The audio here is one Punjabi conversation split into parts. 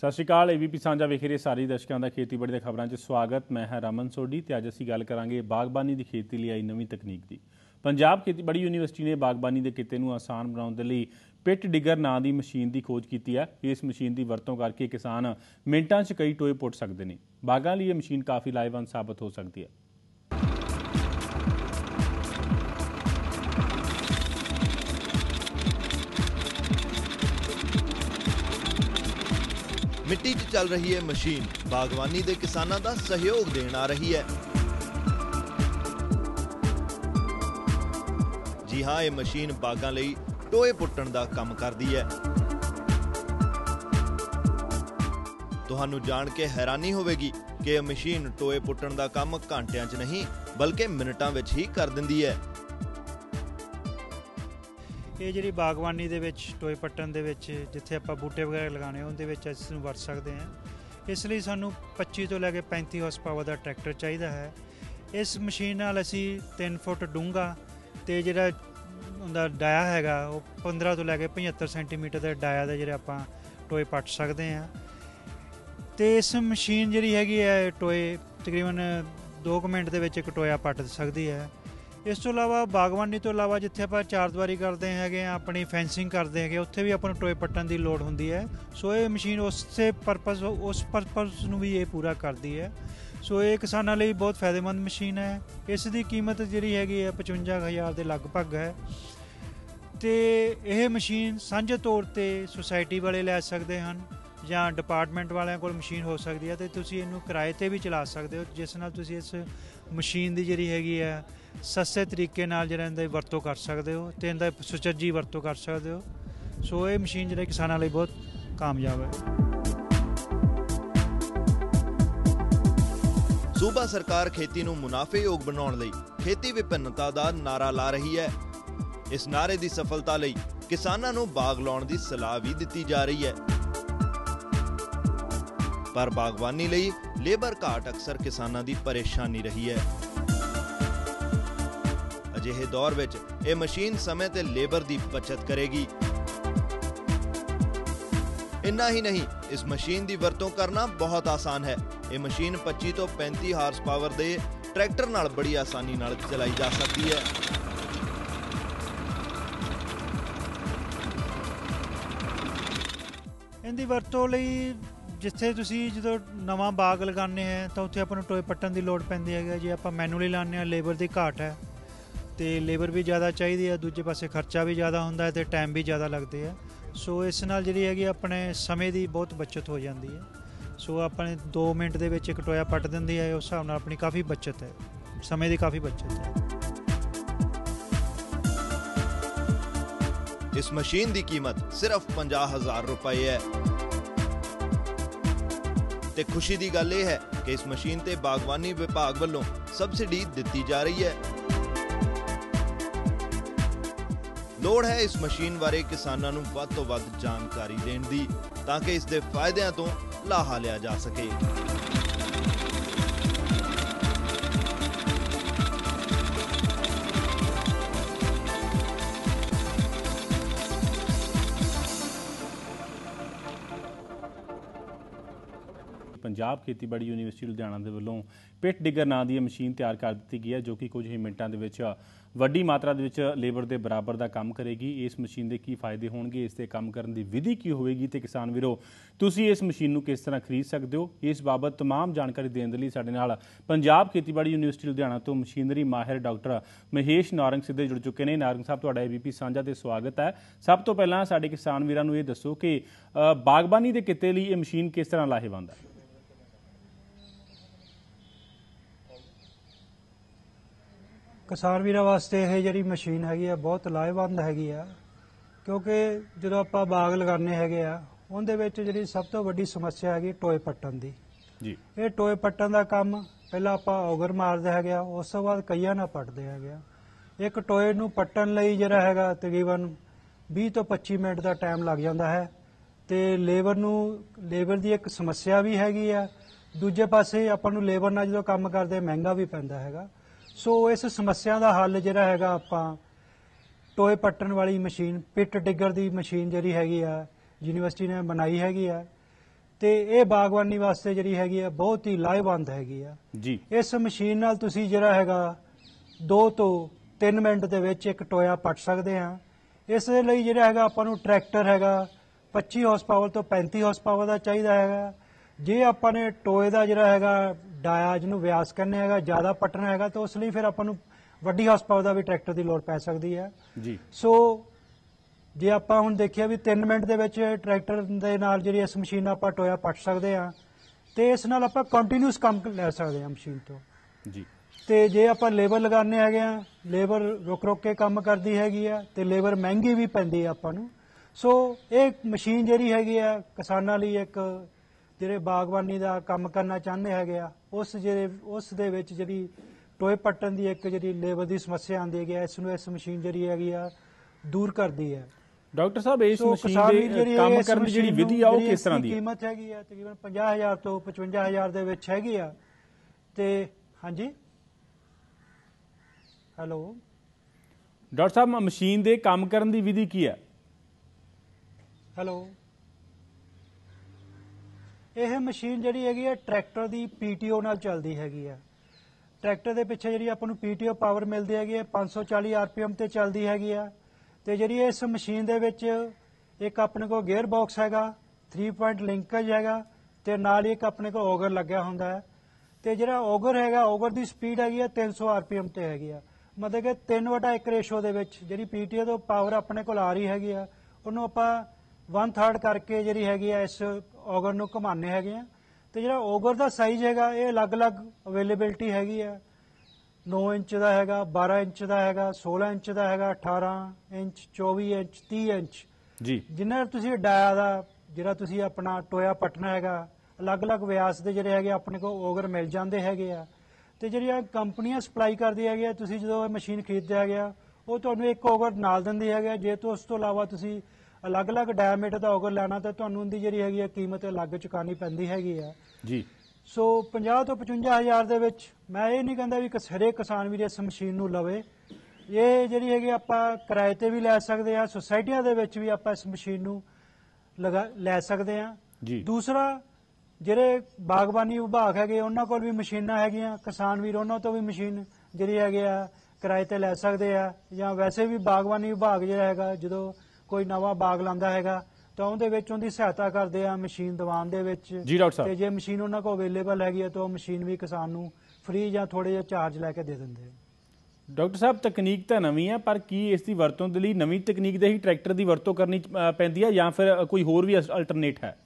ਸਤਿ ਸ਼੍ਰੀ ਅਕਾਲ ਏਬੀਪੀ ਸਾਂਝਾ ਵੇਖ ਰਹੇ ਸਾਰੇ ਦਰਸ਼ਕਾਂ ਦਾ ਖੇਤੀਬਾੜੀ ਦੇ ਖਬਰਾਂ 'ਚ ਸਵਾਗਤ। ਮੈਂ ਹਾਂ ਰਮਨ ਸੋਢੀ ਤੇ ਅੱਜ ਅਸੀਂ ਗੱਲ ਕਰਾਂਗੇ ਬਾਗਬਾਨੀ ਦੀ ਖੇਤੀ ਲਈ ਆਈ ਨਵੀਂ ਤਕਨੀਕ ਦੀ। ਪੰਜਾਬ ਖੇਤੀਬਾੜੀ ਯੂਨੀਵਰਸਿਟੀ ਨੇ ਬਾਗਬਾਨੀ ਦੇ ਕਿੱਤੇ ਨੂੰ ਆਸਾਨ ਬਣਾਉਣ ਦੇ ਲਈ ਪਿੱਟ ਡਿਗਰ ਨਾਂ ਦੀ ਮਸ਼ੀਨ ਦੀ ਖੋਜ ਕੀਤੀ ਹੈ। ਇਸ ਮਸ਼ੀਨ ਦੀ ਵਰਤੋਂ ਕਰਕੇ ਕਿਸਾਨ ਮਿੰਟਾਂ 'ਚ ਕਈ ਟੋਏ ਪੁੱਟ ਸਕਦੇ ਨੇ। ਬਾਗਾਂ ਲਈ ਇਹ ਮਸ਼ੀਨ ਕਾਫੀ ਲਾਹੇਵੰਦ ਸਾਬਤ ਹੋ ਸਕਦੀ ਹੈ। ਮਿੱਟੀ 'ਚ ਚੱਲ ਰਹੀ ਹੈ ਮਸ਼ੀਨ ਬਾਗਬਾਨੀ ਦੇ ਕਿਸਾਨਾਂ ਦਾ ਸਹਿਯੋਗ ਦੇਣ ਆ ਰਹੀ ਹੈ। ਜੀ ਹਾਂ, ਇਹ ਮਸ਼ੀਨ ਬਾਗਾਂ ਲਈ ਟੋਏ ਪੁੱਟਣ ਦਾ ਕੰਮ ਕਰਦੀ ਹੈ। ਤੁਹਾਨੂੰ ਜਾਣ ਕੇ ਹੈਰਾਨੀ ਹੋਵੇਗੀ ਕਿ ਇਹ ਮਸ਼ੀਨ ਟੋਏ ਪੁੱਟਣ ਦਾ ਕੰਮ ਘੰਟਿਆਂ 'ਚ ਨਹੀਂ, ਬਲਕਿ ਮਿੰਟਾਂ ਵਿੱਚ ਹੀ ਕਰ ਦਿੰਦੀ ਹੈ। ਇਹ ਜਿਹੜੀ ਬਾਗਬਾਨੀ ਦੇ ਵਿੱਚ, ਟੋਏ ਪੱਟਣ ਦੇ ਵਿੱਚ, ਜਿੱਥੇ ਆਪਾਂ ਬੂਟੇ ਵਗੈਰਾ ਲਗਾਉਣੇ ਉਹਦੇ ਵਿੱਚ ਅਸੀਂ ਨੂੰ ਵਰਤ ਸਕਦੇ ਹਾਂ। ਇਸ ਲਈ ਸਾਨੂੰ 25 ਤੋਂ ਲੈ ਕੇ 35 ਹਾਰਸ ਪਾਵਰ ਦਾ ਟਰੈਕਟਰ ਚਾਹੀਦਾ ਹੈ। ਇਸ ਮਸ਼ੀਨ ਨਾਲ ਅਸੀਂ 3 ਫੁੱਟ ਡੂੰਘਾ ਤੇ ਜਿਹੜਾ ਉਹਦਾ ਡਾਇਆ ਹੈਗਾ, ਉਹ 15 ਤੋਂ ਲੈ ਕੇ 75 ਸੈਂਟੀਮੀਟਰ ਦਾ ਡਾਇਆ ਦੇ ਜਿਹੜੇ ਆਪਾਂ ਟੋਏ ਪੱਟ ਸਕਦੇ ਹਾਂ। ਤੇ ਇਸ ਮਸ਼ੀਨ ਜਿਹੜੀ ਹੈਗੀ ਹੈ ਟੋਏ ਤਕਰੀਬਨ 2 ਮਿੰਟ ਦੇ ਵਿੱਚ ਇੱਕ ਟੋਇਆ ਪੱਟ ਸਕਦੀ ਹੈ। ਇਸ ਤੋਂ ਇਲਾਵਾ ਬਾਗਬਾਨੀ ਤੋਂ ਇਲਾਵਾ ਜਿੱਥੇ ਆਪਾਂ ਚਾਰ ਕਰਦੇ ਹੈਗੇ ਆ ਆਪਣੀ ਫੈਂਸਿੰਗ ਕਰਦੇ ਹੈਗੇ, ਉੱਥੇ ਵੀ ਆਪਾਂ ਨੂੰ ਟੋਏ ਪੱਟਣ ਦੀ ਲੋੜ ਹੁੰਦੀ ਹੈ। ਸੋ ਇਹ ਮਸ਼ੀਨ ਉਸੇ ਪਰਪਸ ਉਸ ਪਰਪਸ ਨੂੰ ਵੀ ਇਹ ਪੂਰਾ ਕਰਦੀ ਹੈ। ਸੋ ਇਹ ਕਿਸਾਨਾਂ ਲਈ ਬਹੁਤ ਫਾਇਦੇਮੰਦ ਮਸ਼ੀਨ ਹੈ। ਇਸ ਦੀ ਕੀਮਤ ਜਿਹੜੀ ਹੈਗੀ ਹੈ 55000 ਦੇ ਲਗਭਗ ਹੈ। ਤੇ ਇਹ ਮਸ਼ੀਨ ਸਾਂਝੇ ਤੌਰ ਤੇ ਸੁਸਾਇਟੀ ਵਾਲੇ ਲੈ ਸਕਦੇ ਹਨ ਜਾਂ ਡਿਪਾਰਟਮੈਂਟ ਵਾਲਿਆਂ ਕੋਲ ਮਸ਼ੀਨ ਹੋ ਸਕਦੀ ਹੈ ਤੇ ਤੁਸੀਂ ਇਹਨੂੰ ਕਿਰਾਏ ਤੇ ਵੀ ਚਲਾ ਸਕਦੇ ਹੋ, ਜਿਸ ਨਾਲ ਤੁਸੀਂ ਇਸ ਮਸ਼ੀਨ ਦੀ ਜਿਹੜੀ ਹੈਗੀ ਹੈ ਸਸਤੇ ਤਰੀਕੇ ਨਾਲ ਜਿਹੜਾ ਇਹਦਾ ਵਰਤੋਂ ਕਰ ਸਕਦੇ ਹੋ ਤੇ ਇਹਦਾ ਸੁਚੱਜੀ ਵਰਤੋਂ ਕਰ ਸਕਦੇ ਹੋ। ਸੋ ਇਹ ਮਸ਼ੀਨ ਜਿਹੜੇ ਕਿਸਾਨਾਂ ਲਈ ਬਹੁਤ ਕਾਮਯਾਬ ਹੈ। ਸੂਬਾ ਸਰਕਾਰ ਖੇਤੀ ਨੂੰ ਮੁਨਾਫੇਯੋਗ ਬਣਾਉਣ ਲਈ ਖੇਤੀ ਵਿਭਿੰਨਤਾ ਦਾ ਨਾਰਾ ਲਾ ਰਹੀ ਹੈ। ਇਸ ਨਾਰੇ ਦੀ ਸਫਲਤਾ ਲਈ ਕਿਸਾਨਾਂ ਨੂੰ ਬਾਗ ਲਾਉਣ ਦੀ ਸਲਾਹ ਵੀ ਦਿੱਤੀ ਜਾ ਰਹੀ ਹੈ। ਪਰ ਬਾਗਬਾਨੀ ਲਈ ਲੇਬਰ ਘਾਟ ਅਕਸਰ ਕਿਸਾਨਾਂ ਦੀ ਪਰੇਸ਼ਾਨੀ ਰਹੀ ਹੈ। ਅਜਿਹੇ ਦੌਰ ਵਿੱਚ ਇਹ ਮਸ਼ੀਨ ਸਮੇਂ ਤੇ ਲੇਬਰ ਦੀ ਬਚਤ ਕਰੇਗੀ। ਇੰਨਾ ਹੀ ਨਹੀਂ, ਇਸ ਮਸ਼ੀਨ ਦੀ ਵਰਤੋਂ ਕਰਨਾ ਬਹੁਤ ਆਸਾਨ ਹੈ। ਇਹ ਮਸ਼ੀਨ 25 ਤੋਂ 35 ਹਾਰਸ ਪਾਵਰ ਦੇ ਟਰੈਕਟਰ ਨਾਲ ਬੜੀ ਆਸਾਨੀ ਨਾਲ ਚਲਾਈ ਜਾ ਸਕਦੀ ਹੈ। ਇਹਦੀ ਵਰਤੋਂ ਲਈ ਜਿੱਥੇ ਤੁਸੀਂ ਜਦੋਂ ਨਵਾਂ ਬਾਗ ਲਗਾਉਂਦੇ ਆ, ਤਾਂ ਉੱਥੇ ਆਪਾਂ ਨੂੰ ਟੋਏ ਪੱਟਣ ਦੀ ਲੋੜ ਪੈਂਦੀ ਹੈਗੀ ਜੇ ਆਪਾਂ ਮੈਨੂਅਲੀ ਲਾਉਂਦੇ ਆ, ਲੇਬਰ ਦੀ ਘਾਟ ਹੈ। ਤੇ ਲੇਬਰ ਵੀ ਜ਼ਿਆਦਾ ਚਾਹੀਦੀ ਹੈ, ਦੂਜੇ ਪਾਸੇ ਖਰਚਾ ਵੀ ਜ਼ਿਆਦਾ ਹੁੰਦਾ ਹੈ ਤੇ ਟਾਈਮ ਵੀ ਜ਼ਿਆਦਾ ਲੱਗਦੇ ਆ ਸੋ ਇਸ ਨਾਲ ਜਿਹੜੀ ਹੈਗੀ ਆਪਣੇ ਸਮੇਂ ਦੀ ਬਹੁਤ ਬਚਤ ਹੋ ਜਾਂਦੀ ਹੈ। ਸੋ ਆਪਣੇ 2 ਮਿੰਟ ਦੇ ਵਿੱਚ ਇੱਕ ਟੋਇਆ ਪੱਟ ਦਿੰਦੀ ਹੈ, ਉਸ ਹਿਸਾਬ ਨਾਲ ਆਪਣੀ ਕਾਫੀ ਬਚਤ ਹੈ। ਸਮੇਂ ਦੀ ਕਾਫੀ ਬਚਤ ਹੈ। ਇਸ ਮਸ਼ੀਨ ਦੀ ਕੀਮਤ ਸਿਰਫ 50000 ਰੁਪਏ ਹੈ। ਤੇ ਖੁਸ਼ੀ ਦੀ ਗੱਲ ਇਹ ਹੈ ਕਿ ਇਸ ਮਸ਼ੀਨ ਤੇ ਬਾਗਬਾਨੀ ਵਿਭਾਗ ਵੱਲੋਂ ਸਬਸਿਡੀ ਦਿੱਤੀ ਜਾ ਰਹੀ ਹੈ। ਲੋੜ ਹੈ ਇਸ ਮਸ਼ੀਨ ਬਾਰੇ ਕਿਸਾਨਾਂ ਨੂੰ ਵੱਧ ਤੋਂ ਵੱਧ ਜਾਣਕਾਰੀ ਦੇਣ ਦੀ, ਤਾਂ ਕਿ ਇਸ ਦੇ ਫਾਇਦਿਆਂ ਤੋਂ ਲਾਹਾ ਲਿਆ ਜਾ ਸਕੇ। ਪੰਜਾਬ ਖੇਤੀਬਾੜੀ ਯੂਨੀਵਰਸਿਟੀ ਲੁਧਿਆਣਾ ਦੇ ਵੱਲੋਂ ਪਿਟ ਡਿਗਰ ਨਾਂ ਦੀ ਇਹ ਮਸ਼ੀਨ ਤਿਆਰ ਕਰ ਦਿੱਤੀ ਗਈ ਹੈ, ਜੋ ਕਿ ਕੁਝ ਹੀ ਮਿੰਟਾਂ ਦੇ ਵਿੱਚ ਵੱਡੀ ਮਾਤਰਾ ਦੇ ਵਿੱਚ ਲੇਬਰ ਦੇ ਬਰਾਬਰ ਦਾ ਕੰਮ ਕਰੇਗੀ ਇਸ ਮਸ਼ੀਨ ਦੇ ਕੀ ਫਾਇਦੇ ਹੋਣਗੇ ਇਸ ਤੇ ਕੰਮ ਕਰਨ ਦੀ ਵਿਧੀ ਕੀ ਹੋਵੇਗੀ ਤੇ ਕਿਸਾਨ ਵੀਰੋ ਤੁਸੀਂ ਇਸ ਮਸ਼ੀਨ ਨੂੰ ਕਿਸ ਤਰ੍ਹਾਂ ਖਰੀਦ ਸਕਦੇ ਹੋ ਇਸ ਬਾਬਤ तमाम ਜਾਣਕਾਰੀ ਦੇਣ ਦੇ ਲਈ ਸਾਡੇ ਨਾਲ ਪੰਜਾਬ ਖੇਤੀਬਾੜੀ ਯੂਨੀਵਰਸਿਟੀ ਲੁਧਿਆਣਾ ਤੋਂ ਮਸ਼ੀਨਰੀ ਮਾਹਿਰ ਡਾਕਟਰ ਮਹੇਸ਼ ਨਾਰੰਗ ਸਿੱਧੇ ਜੁੜ ਚੁੱਕੇ ਨੇ ਨਾਰੰਗ ਸਾਹਿਬ ਤੁਹਾਡਾ ਏਬੀਪੀ ਸਾਂਝਾ ਤੇ ਸਵਾਗਤ ਹੈ ਸਭ ਤੋਂ ਪਹਿਲਾਂ ਸਾਡੇ ਕਿਸਾਨ ਵੀਰਾਂ ਨੂੰ ਇਹ ਦੱਸੋ ਕਿ ਅ, ਬਾਗਬਾਨੀ ਦੇ ਕਿੱਤੇ ਲਈ ਇਹ ਮਸ਼ੀਨ ਕਿਸ ਤਰ੍ਹਾਂ ਲਾਹੇਵੰਦ ਹੈ ਕਿਸਾਨ ਵੀਰਾਂ ਵਾਸਤੇ ਇਹ ਜਿਹੜੀ ਮਸ਼ੀਨ ਹੈਗੀ ਆ ਬਹੁਤ ਲਾਹੇਵੰਦ ਹੈਗੀ ਆ। ਕਿਉਂਕਿ ਜਦੋਂ ਆਪਾਂ ਬਾਗ ਲਗਾਉਂਦੇ ਹੈਗੇ ਆ ਉਹਦੇ ਵਿੱਚ ਜਿਹੜੀ ਸਭ ਤੋਂ ਵੱਡੀ ਸਮੱਸਿਆ ਹੈਗੀ ਟੋਏ ਪੱਟਣ ਦੀ। ਜੀ। ਇਹ ਟੋਏ ਪੱਟਣ ਦਾ ਕੰਮ ਪਹਿਲਾਂ ਆਪਾਂ ਔਗਰ ਮਾਰਦੇ ਹੈਗੇ ਆ ਉਸ ਤੋਂ ਬਾਅਦ ਕਈਆਂ ਨਾਲ ਪੱਟਦੇ ਹੈਗੇ ਆ। ਇੱਕ ਟੋਏ ਨੂੰ ਪੱਟਣ ਲਈ ਜਿਹੜਾ ਹੈਗਾ ਤਕਰੀਬਨ 20 ਤੋਂ 25 ਮਿੰਟ ਦਾ ਟਾਈਮ ਲੱਗ ਜਾਂਦਾ ਹੈ ਤੇ ਲੇਬਰ ਨੂੰ ਲੇਬਰ ਦੀ ਇੱਕ ਸਮੱਸਿਆ ਵੀ ਹੈਗੀ ਆ। ਦੂਜੇ ਪਾਸੇ ਆਪਾਂ ਨੂੰ ਲੇਬਰ ਨਾਲ ਜਦੋਂ ਕੰਮ ਕਰਦੇ ਮਹਿੰਗਾ ਵੀ ਪੈਂਦਾ ਹੈਗਾ। ਸੋ ਇਸ ਸਮੱਸਿਆ ਦਾ ਹੱਲ ਜਿਹੜਾ ਹੈਗਾ ਆਪਾਂ ਟੋਏ ਪੱਟਣ ਵਾਲੀ ਮਸ਼ੀਨ ਪਿੱਟ ਡਿੱਗਰ ਦੀ ਮਸ਼ੀਨ ਜਿਹੜੀ ਹੈਗੀ ਆ ਯੂਨੀਵਰਸਿਟੀ ਨੇ ਬਣਾਈ ਹੈਗੀ ਆ ਤੇ ਇਹ ਬਾਗਬਾਨੀ ਵਾਸਤੇ ਜਿਹੜੀ ਹੈਗੀ ਆ ਬਹੁਤ ਹੀ ਲਾਹੇਵੰਦ ਹੈਗੀ ਆ। ਜੀ। ਇਸ ਮਸ਼ੀਨ ਨਾਲ ਤੁਸੀਂ ਜਿਹੜਾ ਹੈਗਾ 2 ਤੋਂ 3 ਮਿੰਟ ਦੇ ਵਿੱਚ ਇੱਕ ਟੋਇਆ ਪੱਟ ਸਕਦੇ ਆ। ਇਸ ਦੇ ਲਈ ਜਿਹੜਾ ਹੈਗਾ ਆਪਾਂ ਨੂੰ ਟਰੈਕਟਰ ਹੈਗਾ 25 ਹਾਰਸ ਪਾਵਰ ਤੋਂ 35 ਹਾਰਸ ਪਾਵਰ ਦਾ ਚਾਹੀਦਾ ਹੈਗਾ। ਜੇ ਆਪਾਂ ਨੇ ਟੋਏ ਦਾ ਜਿਹੜਾ ਹੈਗਾ ਡਾਇਆ ਜਿਹਨੂੰ ਵਿਆਸ ਕਰਨਾ ਹੈਗਾ ਜ਼ਿਆਦਾ ਪੱਟਣਾ ਹੈਗਾ ਤਾਂ ਉਸ ਲਈ ਫਿਰ ਆਪਾਂ ਨੂੰ ਵੱਡੀ ਹਾਰਸ ਪਾਵਰ ਦਾ ਵੀ ਟਰੈਕਟਰ ਦੀ ਲੋੜ ਪੈ ਸਕਦੀ ਹੈ। ਜੀ। ਸੋ ਜੇ ਆਪਾਂ ਹੁਣ ਦੇਖਿਆ ਵੀ 3 ਮਿੰਟ ਦੇ ਵਿੱਚ ਟਰੈਕਟਰ ਦੇ ਨਾਲ ਜਿਹੜੀ ਇਸ ਮਸ਼ੀਨ ਨਾਲ ਆਪਾਂ ਟੋਇਆ ਪੱਟ ਸਕਦੇ ਆ ਤੇ ਇਸ ਨਾਲ ਆਪਾਂ ਕੰਟੀਨਿਊਸ ਕੰਮ ਲੈ ਸਕਦੇ ਆ ਮਸ਼ੀਨ ਤੋਂ। ਜੀ। ਤੇ ਜੇ ਆਪਾਂ ਲੇਬਰ ਲਗਾਉਂਦੇ ਹੈਗੇ ਆ ਲੇਬਰ ਰੁਕ ਰੁਕ ਕੇ ਕੰਮ ਕਰਦੀ ਹੈਗੀ ਆ ਤੇ ਲੇਬਰ ਮਹਿੰਗੀ ਵੀ ਪੈਂਦੀ ਆ ਆਪਾਂ ਨੂੰ। ਸੋ ਇਹ ਮਸ਼ੀਨ ਜਿਹੜੀ ਹੈਗੀ ਆ ਕਿਸਾਨਾਂ ਲਈ ਇੱਕ ਜਿਹੜੇ ਬਾਗਬਾਨੀ ਦਾ ਕੰਮ ਕਰਨਾ ਚਾਹੁੰਦੇ ਹੈਗੇ ਆ ਉਸ ਜਿਹੜੇ ਉਸ ਦੇ ਵਿੱਚ ਜਿਹੜੀ ਟੋਏ ਪੱਟਣ ਦੀ ਇੱਕ ਜਿਹੜੀ ਲੇਬਰ ਦੀ ਸਮੱਸਿਆ ਆਉਂਦੀ ਹੈਗੀ ਆ ਇਸ ਨੂੰ ਇਸ ਮਸ਼ੀਨ ਜਿਹੜੀ ਹੈਗੀ ਆ ਦੂਰ ਕਰਦੀ ਹੈ। ਡਾਕਟਰ ਸਾਹਿਬ ਇਸ ਮਸ਼ੀਨ ਦੇ ਕੰਮ ਕਰਨ ਦੀ ਜਿਹੜੀ ਵਿਧੀ ਆ ਉਹ ਕਿਸ ਤਰ੍ਹਾਂ ਦੀ ਹੈ? ਕੀਮਤ ਹੈਗੀ ਆ ਤਕਰੀਬਨ 50000 ਤੋਂ 55000 ਦੇ ਵਿੱਚ ਹੈਗੀ ਆ। ਤੇ ਹਾਂਜੀ? ਹੈਲੋ? ਡਾਕਟਰ ਸਾਹਿਬ ਮਸ਼ੀਨ ਦੇ ਕੰਮ ਕਰਨ ਦੀ ਵਿਧੀ ਕੀ ਹੈ? ਹੈਲੋ? ਇਹ ਮਸ਼ੀਨ ਜਿਹੜੀ ਹੈਗੀ ਹੈ ਟਰੈਕਟਰ ਦੀ ਪੀਟੀਓ ਨਾਲ ਚੱਲਦੀ ਹੈਗੀ ਹੈ ਟਰੈਕਟਰ ਦੇ ਪਿੱਛੇ ਜਿਹੜੀ ਆਪਾਂ ਨੂੰ ਪੀਟੀਓ ਪਾਵਰ ਮਿਲਦੀ ਹੈਗੀ ਹੈ 540 ਆਰਪੀਐਮ ਤੇ ਚੱਲਦੀ ਹੈਗੀ ਆ। ਤੇ ਜਿਹੜੀ ਇਸ ਮਸ਼ੀਨ ਦੇ ਵਿੱਚ ਇੱਕ ਆਪਣੇ ਕੋਲ ਗੇਅਰ ਬਾਕਸ ਹੈਗਾ 3 ਪੁਆਇੰਟ ਲਿੰਕੇਜ ਹੈਗਾ, ਤੇ ਨਾਲ ਹੀ ਇੱਕ ਆਪਣੇ ਕੋਲ ਔਗਰ ਲੱਗਿਆ ਹੁੰਦਾ ਹੈ। ਤੇ ਜਿਹੜਾ ਔਗਰ ਹੈਗਾ, ਔਗਰ ਦੀ ਸਪੀਡ ਹੈਗੀ ਹੈ 300 ਆਰਪੀਐਮ ਤੇ ਹੈਗੀ ਆ। ਮਤਲਬ ਕਿ 3/1 ਰੇਸ਼ੋ ਦੇ ਵਿੱਚ ਜਿਹੜੀ ਪੀਟੀਓ ਤੋਂ ਪਾਵਰ ਆਪਣੇ ਕੋਲ ਆ ਰਹੀ ਹੈਗੀ ਆ, ਉਹਨੂੰ ਆਪਾਂ 1/3 ਕਰਕੇ ਜਿਹੜੀ ਹੈਗੀ ਆ ਇਸ ਔਗਰ ਨੂੰ ਘੁਮਾਉਂਦੇ ਹੈਗੇ ਆ। ਤੇ ਜਿਹੜਾ ਔਗਰ ਦਾ ਸਾਈਜ਼ ਹੈਗਾ ਇਹ ਅਲੱਗ-ਅਲੱਗ ਅਵੇਲੇਬਿਲਟੀ ਹੈਗੀ ਆ। 9 ਇੰਚ ਦਾ ਹੈਗਾ 12 ਇੰਚ ਦਾ ਹੈਗਾ 16 ਇੰਚ ਦਾ ਹੈਗਾ 18 ਇੰਚ 24 ਇੰਚ 30 ਇੰਚ। ਜੀ। ਜਿੰਨਾ ਤੁਸੀਂ ਡਾਇਆ ਦਾ ਜਿਹੜਾ ਤੁਸੀਂ ਆਪਣਾ ਟੋਇਆ ਪਟਣਾ ਹੈਗਾ ਅਲੱਗ-ਅਲੱਗ ਵਿਆਸ ਦੇ ਜਿਹੜੇ ਹੈਗੇ ਆਪਣੇ ਕੋਲ ਓਗਰ ਮਿਲ ਜਾਂਦੇ ਹੈਗੇ ਆ। ਤੇ ਜਿਹੜੀਆਂ ਕੰਪਨੀਆਂ ਸਪਲਾਈ ਕਰਦੀ ਹੈਗੀ ਆ ਤੁਸੀਂ ਜਦੋਂ ਇਹ ਮਸ਼ੀਨ ਖਰੀਦਦੇ ਹੈਗੇ ਆ ਉਹ ਤੁਹਾਨੂੰ ਇੱਕ ਓਗਰ ਨਾਲ ਦਿੰਦੀ ਹੈਗੇ ਜੇ ਤੋਂ ਉਸ ਤੋਂ ਇਲਾਵਾ ਤੁਸੀਂ ਅਲੱਗ-ਅਲੱਗ ਡਾਇਮੀਟਰ ਦਾ ਓਗਰ ਲੈਣਾ ਤਾਂ ਤੁਹਾਨੂੰ ਉਹਦੀ ਜਿਹੜੀ ਹੈਗੀ ਆ ਕੀਮਤ ਅਲੱਗ ਚੁਕਾਣੀ ਪੈਂਦੀ ਹੈਗੀ ਆ। ਜੀ। ਸੋ 50 ਤੋਂ 55000 ਦੇ ਵਿੱਚ ਮੈਂ ਇਹ ਨਹੀਂ ਕਹਿੰਦਾ ਵੀ ਕਿਸ- ਹਰੇਕ ਕਿਸਾਨ ਵੀ ਇਸ ਮਸ਼ੀਨ ਨੂੰ ਲਵੇ। ਇਹ ਜਿਹੜੀ ਹੈਗੀ ਆਪਾਂ ਕਿਰਾਏ ਤੇ ਵੀ ਲੈ ਸਕਦੇ ਆ ਸੁਸਾਇਟੀਆਂ ਦੇ ਵਿੱਚ ਵੀ ਆਪਾਂ ਇਸ ਮਸ਼ੀਨ ਨੂੰ ਲਗਾ ਲੈ ਸਕਦੇ ਆ। ਜੀ। ਦੂਸਰਾ ਜਿਹੜੇ ਬਾਗਬਾਨੀ ਵਿਭਾਗ ਹੈਗੇ ਉਹਨਾਂ ਕੋਲ ਵੀ ਮਸ਼ੀਨਾਂ ਹੈਗੀਆਂ। ਕਿਸਾਨ ਵੀਰ ਉਹਨਾਂ ਤੋਂ ਵੀ ਮਸ਼ੀਨ ਜਿਹੜੀ ਹੈਗੇ ਆ ਕਿਰਾਏ ਤੇ ਲੈ ਸਕਦੇ ਆ। ਜਾਂ ਵੈਸੇ ਵੀ ਬਾਗਬਾਨੀ ਵਿਭਾਗ ਜਿਹੜਾ ਹੈਗਾ ਜਦੋਂ ਕੋਈ ਨਵਾਂ ਬਾਗ ਲਾਉਂਦਾ ਹੈਗਾ ਤਾਂ ਉਹਦੇ ਵਿੱਚ ਉਹਦੀ ਸਹਾਇਤਾ ਕਰਦੇ ਆ ਮਸ਼ੀਨ ਦੀਵਾਨ ਦੇ ਵਿੱਚ। ਜੀ ਡਾਕਟਰ ਤੇ ਜੇ ਮਸ਼ੀਨ ਉਹਨਾਂ ਕੋਲ ਅਵੇਲੇਬਲ ਹੈਗੀ ਹੈ ਤਾਂ ਉਹ ਮਸ਼ੀਨ ਵੀ ਕਿਸਾਨ ਨੂੰ ਫ੍ਰੀ ਜਾਂ ਥੋੜੇ ਜਿਹਾ ਚਾਰਜ ਲੈ ਕੇ ਦੇ ਦਿੰਦੇ ਆ। ਡਾਕਟਰ ਸਾਹਿਬ ਤਕਨੀਕ ਤਾਂ ਨਵੀਂ ਹੈ ਪਰ ਕੀ ਇਸ ਦੀ ਵਰਤੋਂ ਦੇ ਲਈ ਨਵੀਂ ਤਕਨੀਕ ਦੇ ਹੀ ਟਰੈਕਟਰ ਦੀ ਵਰਤੋਂ ਕਰਨੀ ਪੈਂਦੀ ਹੈ ਜਾਂ ਫਿਰ ਕੋਈ ਹੋਰ ਵੀ ਅਲਟਰਨੇਟ ਹੈ?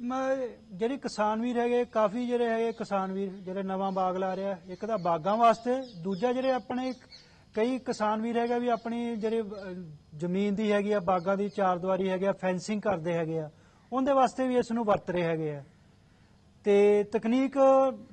ਮੈਂ ਜਿਹੜੇ ਕਿਸਾਨ ਵੀਰ ਹੈਗੇ, ਕਾਫੀ ਜਿਹੜੇ ਹੈਗੇ ਕਿਸਾਨ ਵੀਰ, ਜਿਹੜੇ ਨਵਾਂ ਬਾਗ ਲਾ ਰਿਹਾ, ਇੱਕ ਤਾਂ ਬਾਗਾਂ ਵਾਸਤੇ, ਦੂਜਾ ਜਿਹੜੇ ਆਪਣੇ ਕਈ ਕਿਸਾਨ ਵੀਰ ਹੈਗੇ ਵੀ ਆਪਣੀ ਜਿਹੜੇ ਜ਼ਮੀਨ ਦੀ ਹੈਗੀ ਆ, ਬਾਗਾਂ ਦੀ ਚਾਰ ਦੀਵਾਰੀ ਹੈਗੀ ਆ ਫੈਂਸਿੰਗ ਕਰਦੇ ਹੈਗੇ ਆ, ਉਹਦੇ ਵਾਸਤੇ ਵੀ ਇਸ ਨੂੰ ਵਰਤ ਰਹੇ ਹੈਗੇ ਆ। ਤੇ ਤਕਨੀਕ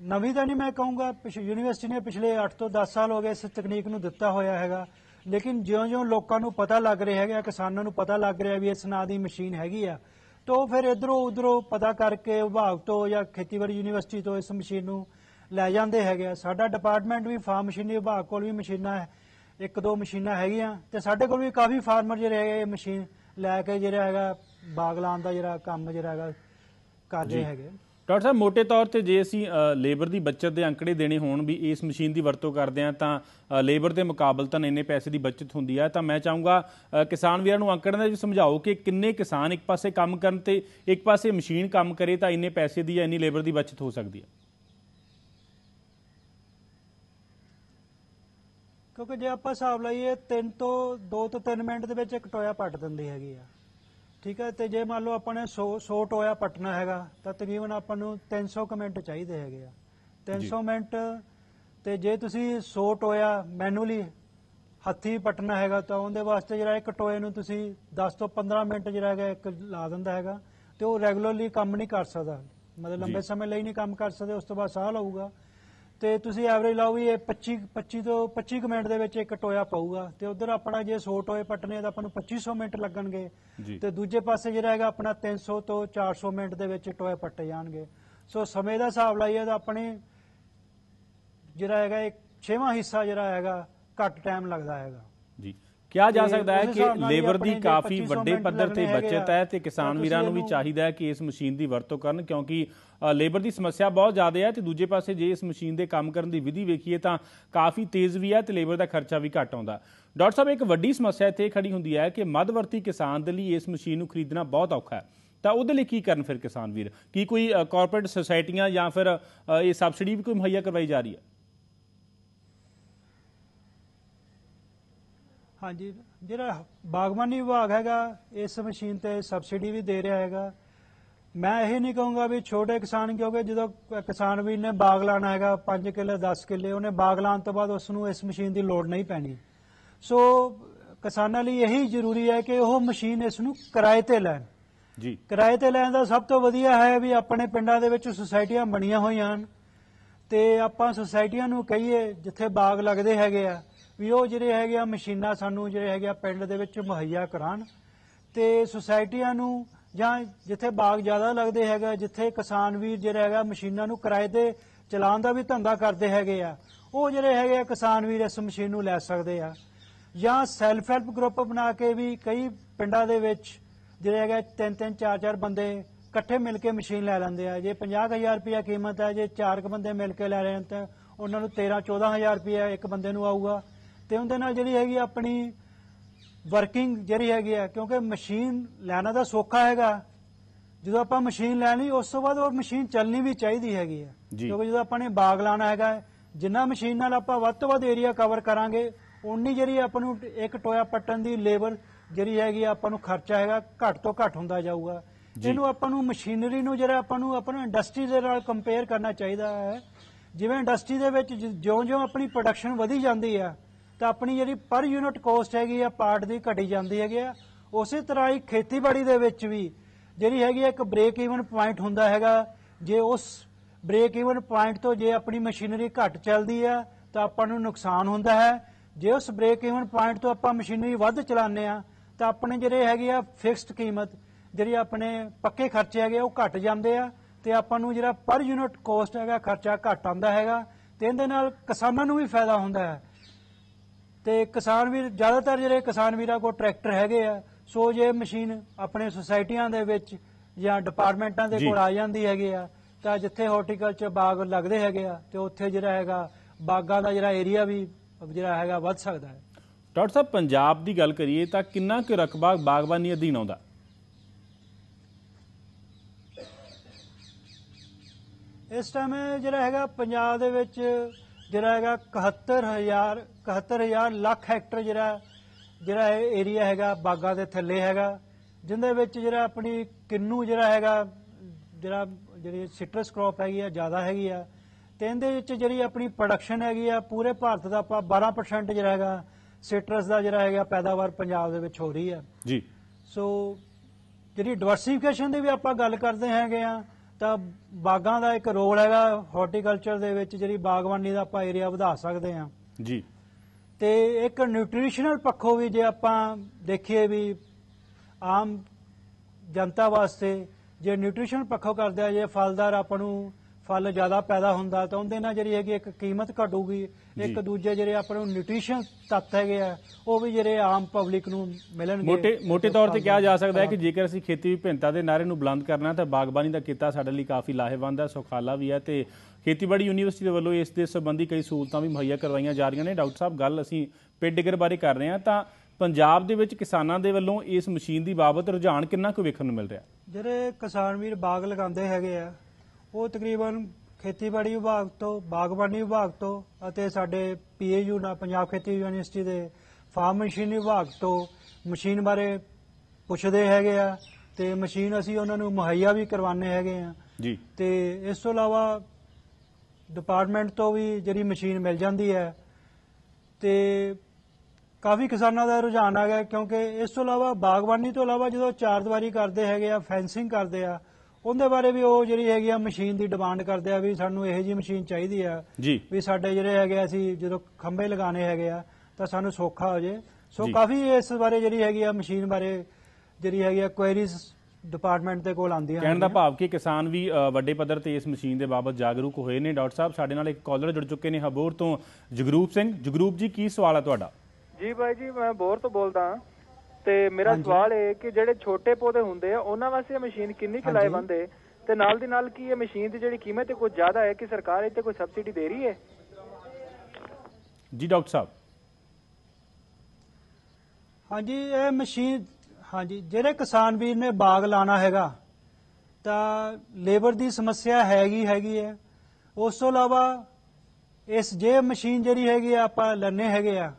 ਨਵੀਂ ਤਾਂ ਨਹੀਂ ਮੈਂ ਕਹੂੰਗਾ, ਪਿਛ- ਯੂਨੀਵਰਸਿਟੀ ਨੇ ਪਿਛਲੇ 8 ਤੋਂ 10 ਸਾਲ ਹੋ ਗਏ ਇਸ ਤਕਨੀਕ ਨੂੰ ਦਿੱਤਾ ਹੋਇਆ ਹੈਗਾ, ਲੇਕਿਨ ਜਿਉਂ-ਜਿਉਂ ਲੋਕਾਂ ਨੂੰ ਪਤਾ ਲੱਗ ਰਿਹਾ ਹੈਗਾ, ਕਿਸਾਨਾਂ ਨੂੰ ਪਤਾ ਲੱਗ ਰਿਹਾ ਵੀ ਇਸ ਨਾਂ ਦੀ ਮਸ਼ੀਨ ਹੈਗੀ ਆ ਤਾਂ ਫਿਰ ਇਧਰੋਂ ਉਧਰੋਂ ਪਤਾ ਕਰਕੇ ਵਿਭਾਗ ਤੋਂ ਜਾਂ ਖੇਤੀਬਾੜੀ ਯੂਨੀਵਰਸਿਟੀ ਤੋਂ ਇਸ ਮਸ਼ੀਨ ਨੂੰ ਲੈ ਜਾਂਦੇ ਹੈਗੇ ਆ ਸਾਡਾ ਡਿਪਾਰਟਮੈਂਟ ਵੀ ਫਾਰਮ ਮਸ਼ੀਨਰੀ ਵਿਭਾਗ ਕੋਲ ਵੀ ਮਸ਼ੀਨਾਂ ਹੈ ਇੱਕ ਦੋ ਮਸ਼ੀਨਾਂ ਹੈਗੀਆਂ ਤੇ ਸਾਡੇ ਕੋਲ ਵੀ ਕਾਫੀ ਫਾਰਮਰ ਜਿਹੜੇ ਹੈਗੇ ਇਹ ਮਸ਼ੀਨ ਲੈ ਕੇ ਜਿਹੜਾ ਹੈਗਾ ਬਾਗ ਲਾਉਣ ਦਾ ਜਿਹੜਾ ਕੰਮ ਜਿਹੜਾ ਹੈਗਾ ਕਰ ਰਹੇ ਜੀ। ਹੈਗੇ ਡਾਕਟਰ ਸਾਹਿਬ, ਮੋٹے ਤੌਰ ਤੇ ਜੇ ਅਸੀਂ ਲੇਬਰ ਦੀ ਬਚਤ ਦੇ ਅੰਕੜੇ ਦੇਣੇ ਹੋਣ ਵੀ ਇਸ ਮਸ਼ੀਨ ਦੀ ਵਰਤੋਂ ਕਰਦੇ ਆ ਤਾਂ ਲੇਬਰ ਦੇ ਮੁਕਾਬਲਤਨ ਇੰਨੇ ਪੈਸੇ ਦੀ ਬਚਤ ਹੁੰਦੀ ਹੈ, ਤਾਂ ਮੈਂ ਚਾਹੂੰਗਾ ਕਿਸਾਨ ਵੀਰਾਂ ਨੂੰ ਅੰਕੜਿਆਂ ਦਾ ਵੀ ਸਮਝਾਓ ਕਿ ਕਿੰਨੇ ਕਿਸਾਨ ਇੱਕ ਪਾਸੇ ਕੰਮ ਕਰਨ ਤੇ ਇੱਕ ਪਾਸੇ ਮਸ਼ੀਨ ਕੰਮ ਕਰੇ, ਤਾਂ ਇੰਨੇ ਪੈਸੇ ਦੀ ਜਾਂ ਇੰਨੀ ਲੇਬਰ ਦੀ ਬਚਤ ਹੋ ਸਕਦੀ ਹੈ। ਕਿਉਂਕਿ ਜੇ ਆਪਾਂ ਹਿਸਾਬ ਲਾਈਏ 3 ਤੋਂ 2 ਤੋਂ 3 ਮਿੰਟ ਦੇ ਵਿੱਚ ਇੱਕ ਟੋਇਆ ਪੱਟ ਦਿੰਦੀ ਹੈਗੀ ਆ। ਠੀਕ ਹੈ ਤੇ ਜੇ ਮੰਨ ਲਓ ਆਪਾਂ ਨੇ 100 100 ਟੋਇਆ ਪੱਟਣਾ ਹੈਗਾ ਤਾਂ ਤਕਰੀਬਨ ਆਪਾਂ ਨੂੰ 300 ਕੁ ਮਿੰਟ ਚਾਹੀਦੇ ਹੈਗੇ ਆ। 300 ਮਿੰਟ ਤੇ ਜੇ ਤੁਸੀਂ 100 ਟੋਇਆ ਮੈਨੂਅਲੀ ਹੱਥੀ ਪੱਟਣਾ ਹੈਗਾ ਤਾਂ ਉਹਦੇ ਵਾਸਤੇ ਜਿਹੜਾ ਇੱਕ ਟੋਏ ਨੂੰ ਤੁਸੀਂ 10 ਤੋਂ 15 ਮਿੰਟ ਜਿਹੜਾ ਹੈਗਾ ਇੱਕ ਲਾ ਦਿੰਦਾ ਹੈਗਾ ਤੇ ਉਹ ਰੈਗੂਲਰਲੀ ਕੰਮ ਨਹੀਂ ਕਰ ਸਕਦਾ। ਮਤਲਬ ਲੰਬੇ। ਸਮੇਂ ਲਈ ਨਹੀਂ ਕੰਮ ਕਰ ਸਕਦੇ ਉਸ ਤੋਂ ਬਾਅਦ ਸਾਹ ਲਊਗਾ। ਤੇ ਤੁਸੀਂ ਐਵਰੇਜ ਲਾਓ ਵੀ ਇਹ 25 25 ਤੋਂ 25 ਕੁ ਮਿੰਟ ਦੇ ਵਿੱਚ ਇੱਕ ਟੋਇਆ ਪਊਗਾ। ਤੇ ਉਧਰ ਆਪਣਾ ਜੇ 100 ਟੋਏ ਪੱਟਨੇ ਤਾਂ ਆਪਾਂ ਨੂੰ 2500 ਮਿੰਟ ਲੱਗਣਗੇ। ਤੇ ਦੂਜੇ ਪਾਸੇ ਜਿਹੜਾ ਹੈਗਾ ਆਪਣਾ 300 ਤੋਂ 400 ਮਿੰਟ ਦੇ ਵਿੱਚ ਟੋਏ ਪੱਟੇ ਜਾਣਗੇ। ਸੋ ਸਮੇਂ ਦਾ ਹਿਸਾਬ ਲਾਈਏ ਤਾਂ ਆਪਣੇ ਜਿਹੜਾ ਹੈਗਾ ਇੱਕ ਛੇਵਾਂ ਹਿੱਸਾ ਜਿਹੜਾ ਹੈਗਾ ਘੱਟ ਟਾਈਮ ਲੱਗਦਾ ਹੈਗਾ। ਜੀ। ਕਿਹਾ ਜਾ ਸਕਦਾ ਹੈ ਕਿ ਲੇਬਰ ਦੀ ਕਾਫੀ 2500 ਵੱਡੇ ਪੱਧਰ ਤੇ ਬਚਤ ਹੈ ਤੇ ਕਿਸਾਨ ਵੀਰਾਂ ਨੂੰ ਵੀ ਚਾਹੀਦਾ ਹੈ ਕਿ ਇਸ ਮਸ਼ੀਨ ਦੀ ਵਰਤੋਂ ਕਰਨ ਕਿਉਂਕਿ ਲੇਬਰ ਦੀ ਸਮੱਸਿਆ ਬਹੁਤ ਜ਼ਿਆਦਾ ਹੈ ਤੇ ਦੂਜੇ ਪਾਸੇ ਜੇ ਇਸ ਮਸ਼ੀਨ ਦੇ ਕੰਮ ਕਰਨ ਦੀ ਵਿਧੀ ਵੇਖੀਏ ਤਾਂ ਕਾਫੀ ਤੇਜ਼ ਵੀ ਹੈ ਤੇ ਲੇਬਰ ਦਾ ਖਰਚਾ ਵੀ ਘੱਟ ਆਉਂਦਾ। ਡਾਕਟਰ ਸਾਹਿਬ ਇੱਕ ਵੱਡੀ ਸਮੱਸਿਆ ਇੱਥੇ ਖੜੀ ਹੁੰਦੀ ਹੈ ਕਿ ਮੱਧਵਰਤੀ ਕਿਸਾਨ ਦੇ ਲਈ ਇਸ ਮਸ਼ੀਨ ਨੂੰ ਖਰੀਦਣਾ ਬਹੁਤ ਔਖਾ ਹੈ। ਤਾਂ ਉਹਦੇ ਲਈ ਕੀ ਕਰਨ ਫਿਰ ਕਿਸਾਨ ਵੀਰ? ਕੀ ਕੋਈ ਕਾਰਪੋਰੇਟ ਸੁਸਾਇਟੀਆਂ ਜਾਂ ਫਿਰ ਇਹ ਸਬਸਿਡੀ ਵੀ ਕੋਈ ਮੁਹੱਈਆ ਕਰਵਾਈ ਜਾ ਰਹੀ ਹੈ? ਹਾਂਜੀ ਜਿਹੜਾ ਬਾਗਬਾਨੀ ਵਿਭਾਗ ਹੈਗਾ ਇਸ ਮਸ਼ੀਨ ਤੇ ਸਬਸਿਡੀ ਵੀ ਦੇ ਰਿਹਾ ਹੈਗਾ। ਮੈਂ ਇਹ ਨਹੀਂ ਕਹੂੰਗਾ ਵੀ ਛੋਟੇ ਕਿਸਾਨ ਕਿਉਂਕਿ ਜਦੋਂ ਕਿਸਾਨ ਵੀ ਨੇ ਬਾਗ ਲਾਣਾ ਹੈਗਾ 5 ਕਿੱਲੇ 10 ਕਿੱਲੇ ਉਹਨੇ ਬਾਗ ਲਾਉਣ ਤੋਂ ਬਾਅਦ ਉਸ ਨੂੰ ਇਸ ਮਸ਼ੀਨ ਦੀ ਲੋੜ ਨਹੀਂ ਪੈਣੀ। ਸੋ ਕਿਸਾਨਾਂ ਲਈ ਇਹੀ ਜ਼ਰੂਰੀ ਹੈ ਕਿ ਉਹ ਮਸ਼ੀਨ ਇਸ ਨੂੰ ਕਿਰਾਏ ਤੇ ਲੈਣ। ਜੀ। ਕਿਰਾਏ ਤੇ ਲੈਣ ਦਾ ਸਭ ਤੋਂ ਵਧੀਆ ਹੈ ਵੀ ਆਪਣੇ ਪਿੰਡਾਂ ਦੇ ਵਿੱਚ ਸੁਸਾਇਟੀਆਂ ਬਣੀਆਂ ਹੋਈਆਂ ਹਨ। ਤੇ ਆਪਾਂ ਸੁਸਾਇਟੀਆਂ ਨੂੰ ਕਹੀਏ ਜਿੱਥੇ ਬਾਗ ਲੱਗਦੇ ਹੈਗੇ ਆ ਵੀ ਉਹ ਜਿਹੜੇ ਹੈਗੇ ਆ ਮਸ਼ੀਨਾਂ ਸਾਨੂੰ ਜਿਹੜੇ ਹੈਗੇ ਆ ਪਿੰਡ ਦੇ ਵਿੱਚ ਮੁਹੱਈਆ ਕਰਾਉਣ ਤੇ ਸੁਸਾਇਟੀਆਂ ਨੂੰ ਜਾਂ ਜਿੱਥੇ ਬਾਗ ਜ਼ਿਆਦਾ ਲੱਗਦੇ ਹੈਗਾ ਜਿੱਥੇ ਕਿਸਾਨ ਵੀਰ ਜਿਹੜਾ ਹੈਗਾ ਮਸ਼ੀਨਾਂ ਨੂੰ ਕਿਰਾਏ ਤੇ ਚਲਾਉਣ ਦਾ ਵੀ ਧੰਦਾ ਕਰਦੇ ਹੈਗੇ ਆ, ਉਹ ਜਿਹੜੇ ਹੈਗੇ ਆ ਕਿਸਾਨ ਵੀਰ ਇਸ ਮਸ਼ੀਨ ਨੂੰ ਲੈ ਸਕਦੇ ਆ। ਜਾਂ ਸੈਲਫ ਹੈਲਪ ਗਰੁੱਪ ਬਣਾ ਕੇ ਵੀ ਕਈ ਪਿੰਡਾਂ ਦੇ ਵਿੱਚ ਜਿਹੜੇ ਹੈਗੇ ਤਿੰਨ ਤਿੰਨ, ਚਾਰ ਚਾਰ ਬੰਦੇ ਇਕੱਠੇ ਮਿਲ ਕੇ ਮਸ਼ੀਨ ਲੈ ਲੈਂਦੇ ਆ। ਜੇ 50000 ਰੁਪਇਆ ਕੀਮਤ ਹੈ, ਜੇ ਚਾਰ ਕੁ ਬੰਦੇ ਮਿਲ ਕੇ ਲੈ ਰਹੇ ਤਾਂ ਉਹਨਾਂ ਨੂੰ 13 14000 ਰੁਪਇਆ ਇੱਕ ਬੰਦੇ ਨੂੰ ਆਊਗਾ। ਤੇ ਉਹਦੇ ਨਾਲ ਜਿਹੜੀ ਹੈਗੀ ਆਪਣੀ ਵਰਕਿੰਗ ਜਿਹੜੀ ਹੈਗੀ ਆ ਕਿਉਂਕਿ ਮਸ਼ੀਨ ਲੈਣਾ ਤਾਂ ਸੌਖਾ ਹੈਗਾ ਜਦੋਂ ਆਪਾਂ ਮਸ਼ੀਨ ਲੈ ਲਈ ਉਸ ਤੋਂ ਬਾਅਦ ਉਹ ਮਸ਼ੀਨ ਚੱਲਣੀ ਵੀ ਚਾਹੀਦੀ ਹੈਗੀ ਆ। ਕਿਉਂਕਿ ਜਦੋਂ ਆਪਾਂ ਨੇ ਬਾਗ ਲਾਣਾ ਹੈਗਾ ਜਿੰਨਾ ਮਸ਼ੀਨ ਨਾਲ ਆਪਾਂ ਵੱਧ ਤੋਂ ਵੱਧ ਏਰੀਆ ਕਵਰ ਕਰਾਂਗੇ ਉਨੀ ਜਿਹੜੀ ਆਪਾਂ ਨੂੰ ਇੱਕ ਟੋਇਆ ਪੱਟਣ ਦੀ ਲੇਬਰ ਜਿਹੜੀ ਹੈਗੀ ਆਪਾਂ ਨੂੰ ਖਰਚਾ ਹੈਗਾ ਘੱਟ ਤੋਂ ਘੱਟ ਹੁੰਦਾ ਜਾਊਗਾ। ਇਹਨੂੰ ਆਪਾਂ ਨੂੰ ਮਸ਼ੀਨਰੀ ਨੂੰ ਜਿਹੜਾ ਆਪਾਂ ਨੂੰ ਆਪਾਂ ਨੂੰ ਇੰਡਸਟਰੀ ਦੇ ਨਾਲ ਕੰਪੇਅਰ ਕਰਨਾ ਚਾਹੀਦਾ ਹੈ ਜਿਵੇਂ ਇੰਡਸਟਰੀ ਦੇ ਵਿੱਚ ਜਿਉਂ-ਜਿਉਂ ਆਪਣੀ ਪ੍ਰੋਡਕਸ਼ਨ ਵਧੀ ਜਾਂਦੀ ਆ ਤਾਂ ਆਪਣੀ ਜਿਹੜੀ ਪਰ ਯੂਨਿਟ ਕੋਸਟ ਹੈਗੀ ਆ ਪਾਰਟ ਦੀ ਘਟੀ ਜਾਂਦੀ ਹੈਗੀ ਆ। ਉਸੇ ਤਰ੍ਹਾਂ ਹੀ ਖੇਤੀਬਾੜੀ ਦੇ ਵਿੱਚ ਵੀ ਜਿਹੜੀ ਹੈਗੀ ਆ ਇੱਕ ਬ੍ਰੇਕ ਈਵਨ ਪੁਆਇੰਟ ਹੁੰਦਾ ਹੈਗਾ। ਜੇ ਉਸ ਬ੍ਰੇਕ ਈਵਨ ਪੁਆਇੰਟ ਤੋਂ ਜੇ ਆਪਣੀ ਮਸ਼ੀਨਰੀ ਘੱਟ ਚੱਲਦੀ ਆ ਤਾਂ ਆਪਾਂ ਨੂੰ ਨੁਕਸਾਨ ਹੁੰਦਾ ਹੈ। ਜੇ ਉਸ ਬ੍ਰੇਕ ਈਵਨ ਪੁਆਇੰਟ ਤੋਂ ਆਪਾਂ ਮਸ਼ੀਨਰੀ ਵੱਧ ਚਲਾਉਂਦੇ ਆ ਤਾਂ ਆਪਣੇ ਜਿਹੜੇ ਹੈਗੇ ਆ ਫਿਕਸਡ ਕੀਮਤ ਜਿਹੜੀ ਆਪਣੇ ਪੱਕੇ ਖਰਚੇ ਹੈਗੇ ਆ, ਉਹ ਘਟ ਜਾਂਦੇ ਆ ਤੇ ਆਪਾਂ ਨੂੰ ਜਿਹੜਾ ਪਰ ਯੂਨਿਟ ਕੋਸਟ ਹੈਗਾ ਖਰਚਾ ਘਟ ਆਉਂਦਾ ਹੈਗਾ ਤੇ ਇਹਦੇ ਨਾਲ ਕਿਸਾਨਾਂ ਨੂੰ ਵੀ ਫਾਇਦਾ ਹੁੰਦਾ ਹੈ। ਤੇ ਕਿਸਾਨ ਵੀਰ ਜ਼ਿਆਦਾਤਰ ਜਿਹੜੇ ਕਿਸਾਨ ਵੀਰਾਂ ਕੋਲ ਟਰੈਕਟਰ ਹੈਗੇ ਆ ਸੋ ਜੇ ਮਸ਼ੀਨ ਆਪਣੇ ਸੁਸਾਇਟੀਆਂ ਦੇ ਵਿੱਚ ਜਾਂ ਡਿਪਾਰਟਮੈਂਟਾਂ ਦੇ। ਕੋਲ ਆ ਜਾਂਦੀ ਹੈਗੇ ਆ ਤਾਂ ਜਿੱਥੇ ਹਾਰਟੀਕਲਚਰ ਬਾਗ ਲੱਗਦੇ ਹੈਗੇ ਆ ਤੇ ਉੱਥੇ ਜਿਹੜਾ ਹੈਗਾ ਬਾਗਾਂ ਦਾ ਜਿਹੜਾ ਏਰੀਆ ਵੀ ਜਿਹੜਾ ਹੈਗਾ ਵੱਧ ਸਕਦਾ ਹੈ ਡਾਕਟਰ ਸਾਹਿਬ ਪੰਜਾਬ ਦੀ ਗੱਲ ਕਰੀਏ ਤਾਂ ਕਿੰਨਾ ਕੁ ਰਕਬਾ ਬਾਗਬਾਨੀ ਅਧੀਨ ਆਉਂਦਾ ਇਸ ਟਾਈਮ ਜਿਹੜਾ ਹੈਗਾ ਪੰਜਾਬ ਦੇ ਵਿੱਚ ਜਿਹੜਾ ਹੈਗਾ 71000 71000 ਲੱਖ ਹੈਕਟਰ ਜਿਹੜਾ ਜਿਹੜਾ ਏਰੀਆ ਹੈਗਾ ਬਾਗਾਂ ਦੇ ਥੱਲੇ ਹੈਗਾ ਜਿੰਦੇ ਵਿੱਚ ਜਿਹੜਾ ਆਪਣੀ ਕਿੰਨੂ ਜਿਹੜਾ ਹੈਗਾ ਜਿਹੜਾ ਜਿਹੜੀ ਸਿਟਰਸ ਕ੍ਰੌਪ ਹੈਗੀ ਆ ਜ਼ਿਆਦਾ ਹੈਗੀ ਆ। ਤੇ ਇਹਦੇ ਵਿੱਚ ਜਿਹੜੀ ਆਪਣੀ ਪ੍ਰੋਡਕਸ਼ਨ ਹੈਗੀ ਆ ਪੂਰੇ ਭਾਰਤ ਦਾ ਆਪਾਂ 12% ਜਿਹੜਾ ਹੈਗਾ ਸਿਟਰਸ ਦਾ ਜਿਹੜਾ ਹੈਗਾ ਪੈਦਾਵਾਰ ਪੰਜਾਬ ਦੇ ਵਿੱਚ ਹੋ ਰਹੀ ਆ। ਜੀ। ਸੋ ਜਿਹੜੀ ਡਿਵਰਸਿਫਿਕੇਸ਼ਨ ਦੀ ਵੀ ਆਪਾਂ ਗੱਲ ਕਰਦੇ ਹੈਗੇ ਆ ਤਾਂ ਬਾਗਾਂ ਦਾ ਇੱਕ ਰੋਲ ਹੈਗਾ ਹਾਰਟੀਕਲਚਰ ਦੇ ਵਿੱਚ ਜਿਹੜੀ ਬਾਗਬਾਨੀ ਦਾ ਆਪਾਂ ਏਰੀਆ ਵਧਾ ਸਕਦੇ ਆ ਜੀ। ਤੇ ਇੱਕ ਨਿਊਟ੍ਰੀਸ਼ਨਲ ਪੱਖੋਂ ਵੀ ਜੇ ਆਪਾਂ ਦੇਖੀਏ ਵੀ ਆਮ ਜਨਤਾ ਵਾਸਤੇ ਜੇ ਨਿਊਟ੍ਰੀਸ਼ਨ ਪੱਖੋਂ ਕਰਦੇ ਆ ਜੇ ਫਲਦਾਰ ਆਪਾਂ ਨੂੰ ਫਲ ਜ਼ਿਆਦਾ ਪੈਦਾ ਹੁੰਦਾ ਤਾਂ ਉਹਦੇ ਨਾਲ ਜਿਹੜੀ ਹੈਗੀ ਇੱਕ ਕੀਮਤ ਘਟੂਗੀ। ਇੱਕ ਦੂਜੇ ਜਿਹੜੇ ਆਪਣੇ ਨੂੰ ਨਿਊਟ੍ਰੀਸ਼ਨ ਤੱਤ ਹੈਗੇ ਆ ਉਹ ਵੀ ਜਿਹੜੇ ਆਮ ਪਬਲਿਕ ਨੂੰ ਮਿਲਣਗੇ। ਮੋਟੇ ਮੋਟੇ ਤੌਰ ਤੇ ਕਿਹਾ ਜਾ ਸਕਦਾ ਹੈ ਕਿ ਜੇਕਰ ਅਸੀਂ ਖੇਤੀ ਵਿਭਿੰਨਤਾ ਦੇ ਨਾਰੇ ਨੂੰ ਬੁਲੰਦ ਕਰਨਾ ਤਾਂ ਬਾਗਬਾਨੀ ਦਾ ਕਿੱਤਾ ਸਾਡੇ ਲਈ ਕਾਫੀ ਲਾਹੇਵੰਦ ਹੈ ਸੁਖਾਲਾ ਵੀ ਹੈ ਤੇ ਖੇਤੀਬਾੜੀ ਯੂਨੀਵਰਸਿਟੀ ਦੇ ਵੱਲੋਂ ਇਸ ਦੇ ਸੰਬੰਧੀ ਕਈ ਸਹੂਲਤਾਂ ਵੀ ਮੁਹੱਈਆ ਕਰਵਾਈਆਂ ਜਾ ਰਹੀਆਂ ਨੇ। ਡਾਕਟਰ ਸਾਹਿਬ ਗੱਲ ਅਸੀਂ ਪਿੱਡ ਡਿਗਰ ਬਾਰੇ ਕਰ ਰਹੇ ਹਾਂ ਤਾਂ ਪੰਜਾਬ ਦੇ ਵਿੱਚ ਕਿਸਾਨਾਂ ਦੇ ਵੱਲੋਂ ਇਸ ਮਸ਼ੀਨ ਦੀ ਬਾਬਤ ਰੁਝਾਨ ਕਿੰਨਾ ਕੁ ਵੇਖਣ ਨੂੰ ਮਿਲ ਰਿਹਾ? ਜਿਹੜੇ ਕਿਸਾਨ ਵੀਰ ਬਾਗ ਲਗਾਉਂਦੇ ਹੈਗੇ ਆ ਉਹ ਤਕਰੀਬਨ ਖੇਤੀਬਾੜੀ ਵਿਭਾਗ ਤੋਂ ਬਾਗਬਾਨੀ ਵਿਭਾਗ ਤੋਂ ਅਤੇ ਸਾਡੇ ਪੀਏਯੂ ਨਾਲ ਪੰਜਾਬ ਖੇਤੀ ਯੂਨੀਵਰਸਿਟੀ ਦੇ ਫਾਰਮ ਮਸ਼ੀਨਰੀ ਵਿਭਾਗ ਤੋਂ ਮਸ਼ੀਨ ਬਾਰੇ ਪੁੱਛਦੇ ਹੈਗੇ ਆ ਤੇ ਮਸ਼ੀਨ ਅਸੀਂ ਉਹਨਾਂ ਨੂੰ ਮੁਹੱਈਆ ਵੀ ਕਰਵਾਉਂਦੇ ਹੈਗੇ ਆ। ਜੀ। ਤੇ ਇਸ ਤੋਂ ਇਲਾਵਾ ਡਿਪਾਰਟਮੈਂਟ ਤੋਂ ਵੀ ਜਿਹੜੀ ਮਸ਼ੀਨ ਮਿਲ ਜਾਂਦੀ ਹੈ ਤੇ ਕਾਫੀ ਕਿਸਾਨਾਂ ਦਾ ਰੁਝਾਨ ਆ ਗਿਆ ਕਿਉਂਕਿ ਇਸ ਤੋਂ ਇਲਾਵਾ ਬਾਗਬਾਨੀ ਤੋਂ ਇਲਾਵਾ ਜਦੋਂ ਚਾਰ ਦੀਵਾਰੀ ਕਰਦੇ ਹੈਗੇ ਆ ਫੈਂਸਿੰਗ ਕਰਦੇ ਆ ਉਹਦੇ ਬਾਰੇ ਵੀ ਉਹ ਜਿਹੜੀ ਹੈਗੀ ਆ ਮਸ਼ੀਨ ਦੀ ਡਿਮਾਂਡ ਕਰਦੇ ਆ ਵੀ ਸਾਨੂੰ ਇਹੋ ਜਿਹੀ ਮਸ਼ੀਨ ਚਾਹੀਦੀ ਆ ਜੀ। ਵੀ ਸਾਡੇ ਜਿਹੜੇ ਹੈਗੇ ਆ ਅਸੀਂ ਜਦੋਂ ਖੰਭੇ ਲਗਾਣੇ ਹੈਗੇ ਆ ਤਾਂ ਸਾਨੂੰ ਸੌਖਾ ਹੋ ਜੇ। ਸੋ ਜੀ। ਕਾਫੀ ਇਸ ਬਾਰੇ ਜਿਹੜੀ ਹੈਗੀ ਆ ਮਸ਼ੀਨ ਬਾਰੇ ਜਿਹੜੀ ਹੈਗੀ ਆ ਕੁਐਰੀਜ਼ ਡਿਪਾਰਟਮੈਂਟ ਦੇ ਕੋਲ ਆਉਂਦੀਆਂ ਕਹਿਣ ਦਾ। ਭਾਵ ਕਿ ਕਿਸਾਨ ਵੀ ਵੱਡੇ ਪੱਧਰ ਤੇ ਇਸ ਮਸ਼ੀਨ ਦੇ ਬਾਬਤ ਜਾਗਰੂਕ ਹੋਏ ਨੇ। ਡਾਕਟਰ ਸਾਹਿਬ ਸਾਡੇ ਨਾਲ ਇੱਕ ਕਾਲਰ ਜੁੜ ਚੁੱਕੇ ਨੇ ਹਬੋਰ ਤੋਂ ਜਗਰੂਪ ਸਿੰਘ। ਜਗਰੂਪ ਜੀ ਕੀ ਸਵਾਲ ਹੈ ਤੁਹਾਡਾ? ਜੀ ਬਾਈ ਜੀ ਮੈਂ ਬੋਰ ਤੋਂ ਬੋਲਦਾ ਹਾਂ। ਤੇ ਮੇਰਾ। ਸਵਾਲ ਹੈ ਕਿ ਜਿਹੜੇ ਛੋਟੇ ਪੌਦੇ ਹੁੰਦੇ ਆ ਉਹਨਾਂ ਵਾਸਤੇ ਇਹ ਮਸ਼ੀਨ ਕਿੰਨੀ ਕੁ ਹਾਂਜੀ। ਲਾਹੇਵੰਦ ਹੈ ਤੇ ਨਾਲ ਦੀ ਨਾਲ ਕੀ ਇਹ ਮਸ਼ੀਨ ਦੀ ਜਿਹੜੀ ਕੀਮਤ ਹੈ ਕੁਝ ਜ਼ਿਆਦਾ ਹੈ ਕਿ ਸਰਕਾਰ ਇਹ ਤੇ ਕੋਈ ਸਬਸਿਡੀ ਦੇ ਰਹੀ ਹੈ ਜੀ ਡਾਕਟਰ ਸਾਹਿਬ ਹਾਂਜੀ ਇਹ ਮਸ਼ੀਨ ਹਾਂਜੀ ਜਿਹੜੇ ਕਿਸਾਨ ਵੀਰ ਨੇ ਬਾਗ ਲਾਣਾ ਹੈਗਾ ਤਾਂ ਲੇਬਰ ਦੀ ਸਮੱਸਿਆ ਹੈਗੀ ਹੈਗੀ ਹੈ ਉਸ ਤੋਂ ਇਲਾਵਾ ਇਸ ਜੇ ਮਸ਼ੀਨ ਜਿਹੜੀ ਹੈਗੀ ਆ ਆਪਾਂ ਲੈਣੇ ਹੈਗੇ ਆ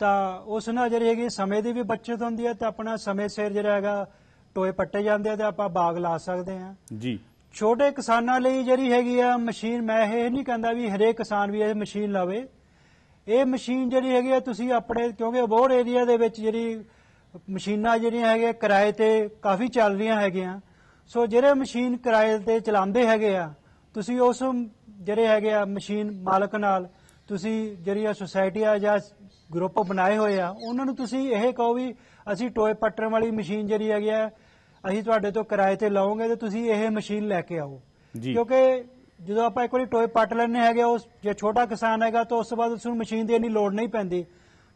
ਤਾਂ ਉਸ ਨਾਲ ਜਿਹੜੀ ਹੈਗੀ ਸਮੇਂ ਦੀ ਵੀ ਬਚਤ ਹੁੰਦੀ ਹੈ ਤੇ ਆਪਣਾ ਸਮੇਂ ਸਿਰ ਜਿਹੜਾ ਹੈਗਾ ਟੋਏ ਪੱਟੇ ਜਾਂਦੇ ਆ ਤੇ ਆਪਾਂ ਬਾਗ ਲਾ ਸਕਦੇ ਆ ਜੀ। ਛੋਟੇ ਕਿਸਾਨਾਂ ਲਈ ਜਿਹੜੀ ਹੈਗੀ ਆ ਮਸ਼ੀਨ ਮੈਂ ਇਹ ਨਹੀਂ ਕਹਿੰਦਾ ਵੀ ਹਰੇਕ ਕਿਸਾਨ ਵੀ ਇਹ ਮਸ਼ੀਨ ਲਵੇ। ਇਹ ਮਸ਼ੀਨ ਜਿਹੜੀ ਹੈਗੀ ਆ ਤੁਸੀਂ ਆਪਣੇ ਕਿਉਂਕਿ ਅਬੋਰ ਏਰੀਆ ਦੇ ਵਿੱਚ ਜਿਹੜੀ ਮਸ਼ੀਨਾਂ ਜਿਹੜੀਆਂ ਹੈਗੀਆਂ ਕਿਰਾਏ ਤੇ ਕਾਫੀ ਚੱਲ ਰਹੀਆਂ ਹੈਗੀਆਂ। ਸੋ ਜਿਹੜੇ ਮਸ਼ੀਨ ਕਿਰਾਏ ਤੇ ਚਲਾਉਂਦੇ ਹੈਗੇ ਆ ਤੁਸੀਂ ਉਸ ਜਿਹੜੇ ਹੈਗੇ ਆ ਮਸ਼ੀਨ ਮਾਲਕ ਨਾਲ ਤੁਸੀਂ ਜਿਹੜੀ ਆ ਸੁਸਾਇਟੀ ਆ ਜਾਂ ਗਰੁੱਪ ਬਣਾਏ ਹੋਏ ਆ ਉਹਨਾਂ ਨੂੰ ਤੁਸੀਂ ਇਹ ਕਹੋ ਵੀ ਅਸੀਂ ਟੋਏ ਪੱਟਣ ਵਾਲੀ ਮਸ਼ੀਨ ਜਿਹੜੀ ਹੈਗੀ ਆ ਅਸੀਂ ਤੁਹਾਡੇ ਤੋਂ ਕਿਰਾਏ ਤੇ ਲਵਾਂਗੇ ਤੇ ਤੁਸੀਂ ਇਹ ਮਸ਼ੀਨ ਲੈ ਕੇ ਆਓ। ਕਿਉਂਕਿ ਜਦੋਂ ਆਪਾਂ ਇੱਕ ਵਾਰੀ ਟੋਏ ਪੱਟ ਲੈਣੇ ਹੈਗੇ ਉਸ ਜੇ ਛੋਟਾ ਕਿਸਾਨ ਹੈਗਾ ਤਾਂ ਉਸ ਤੋਂ ਬਾਅਦ ਉਸ ਨੂੰ ਮਸ਼ੀਨ ਦੀ ਇੰਨੀ ਲੋੜ ਨਹੀਂ ਪੈਂਦੀ।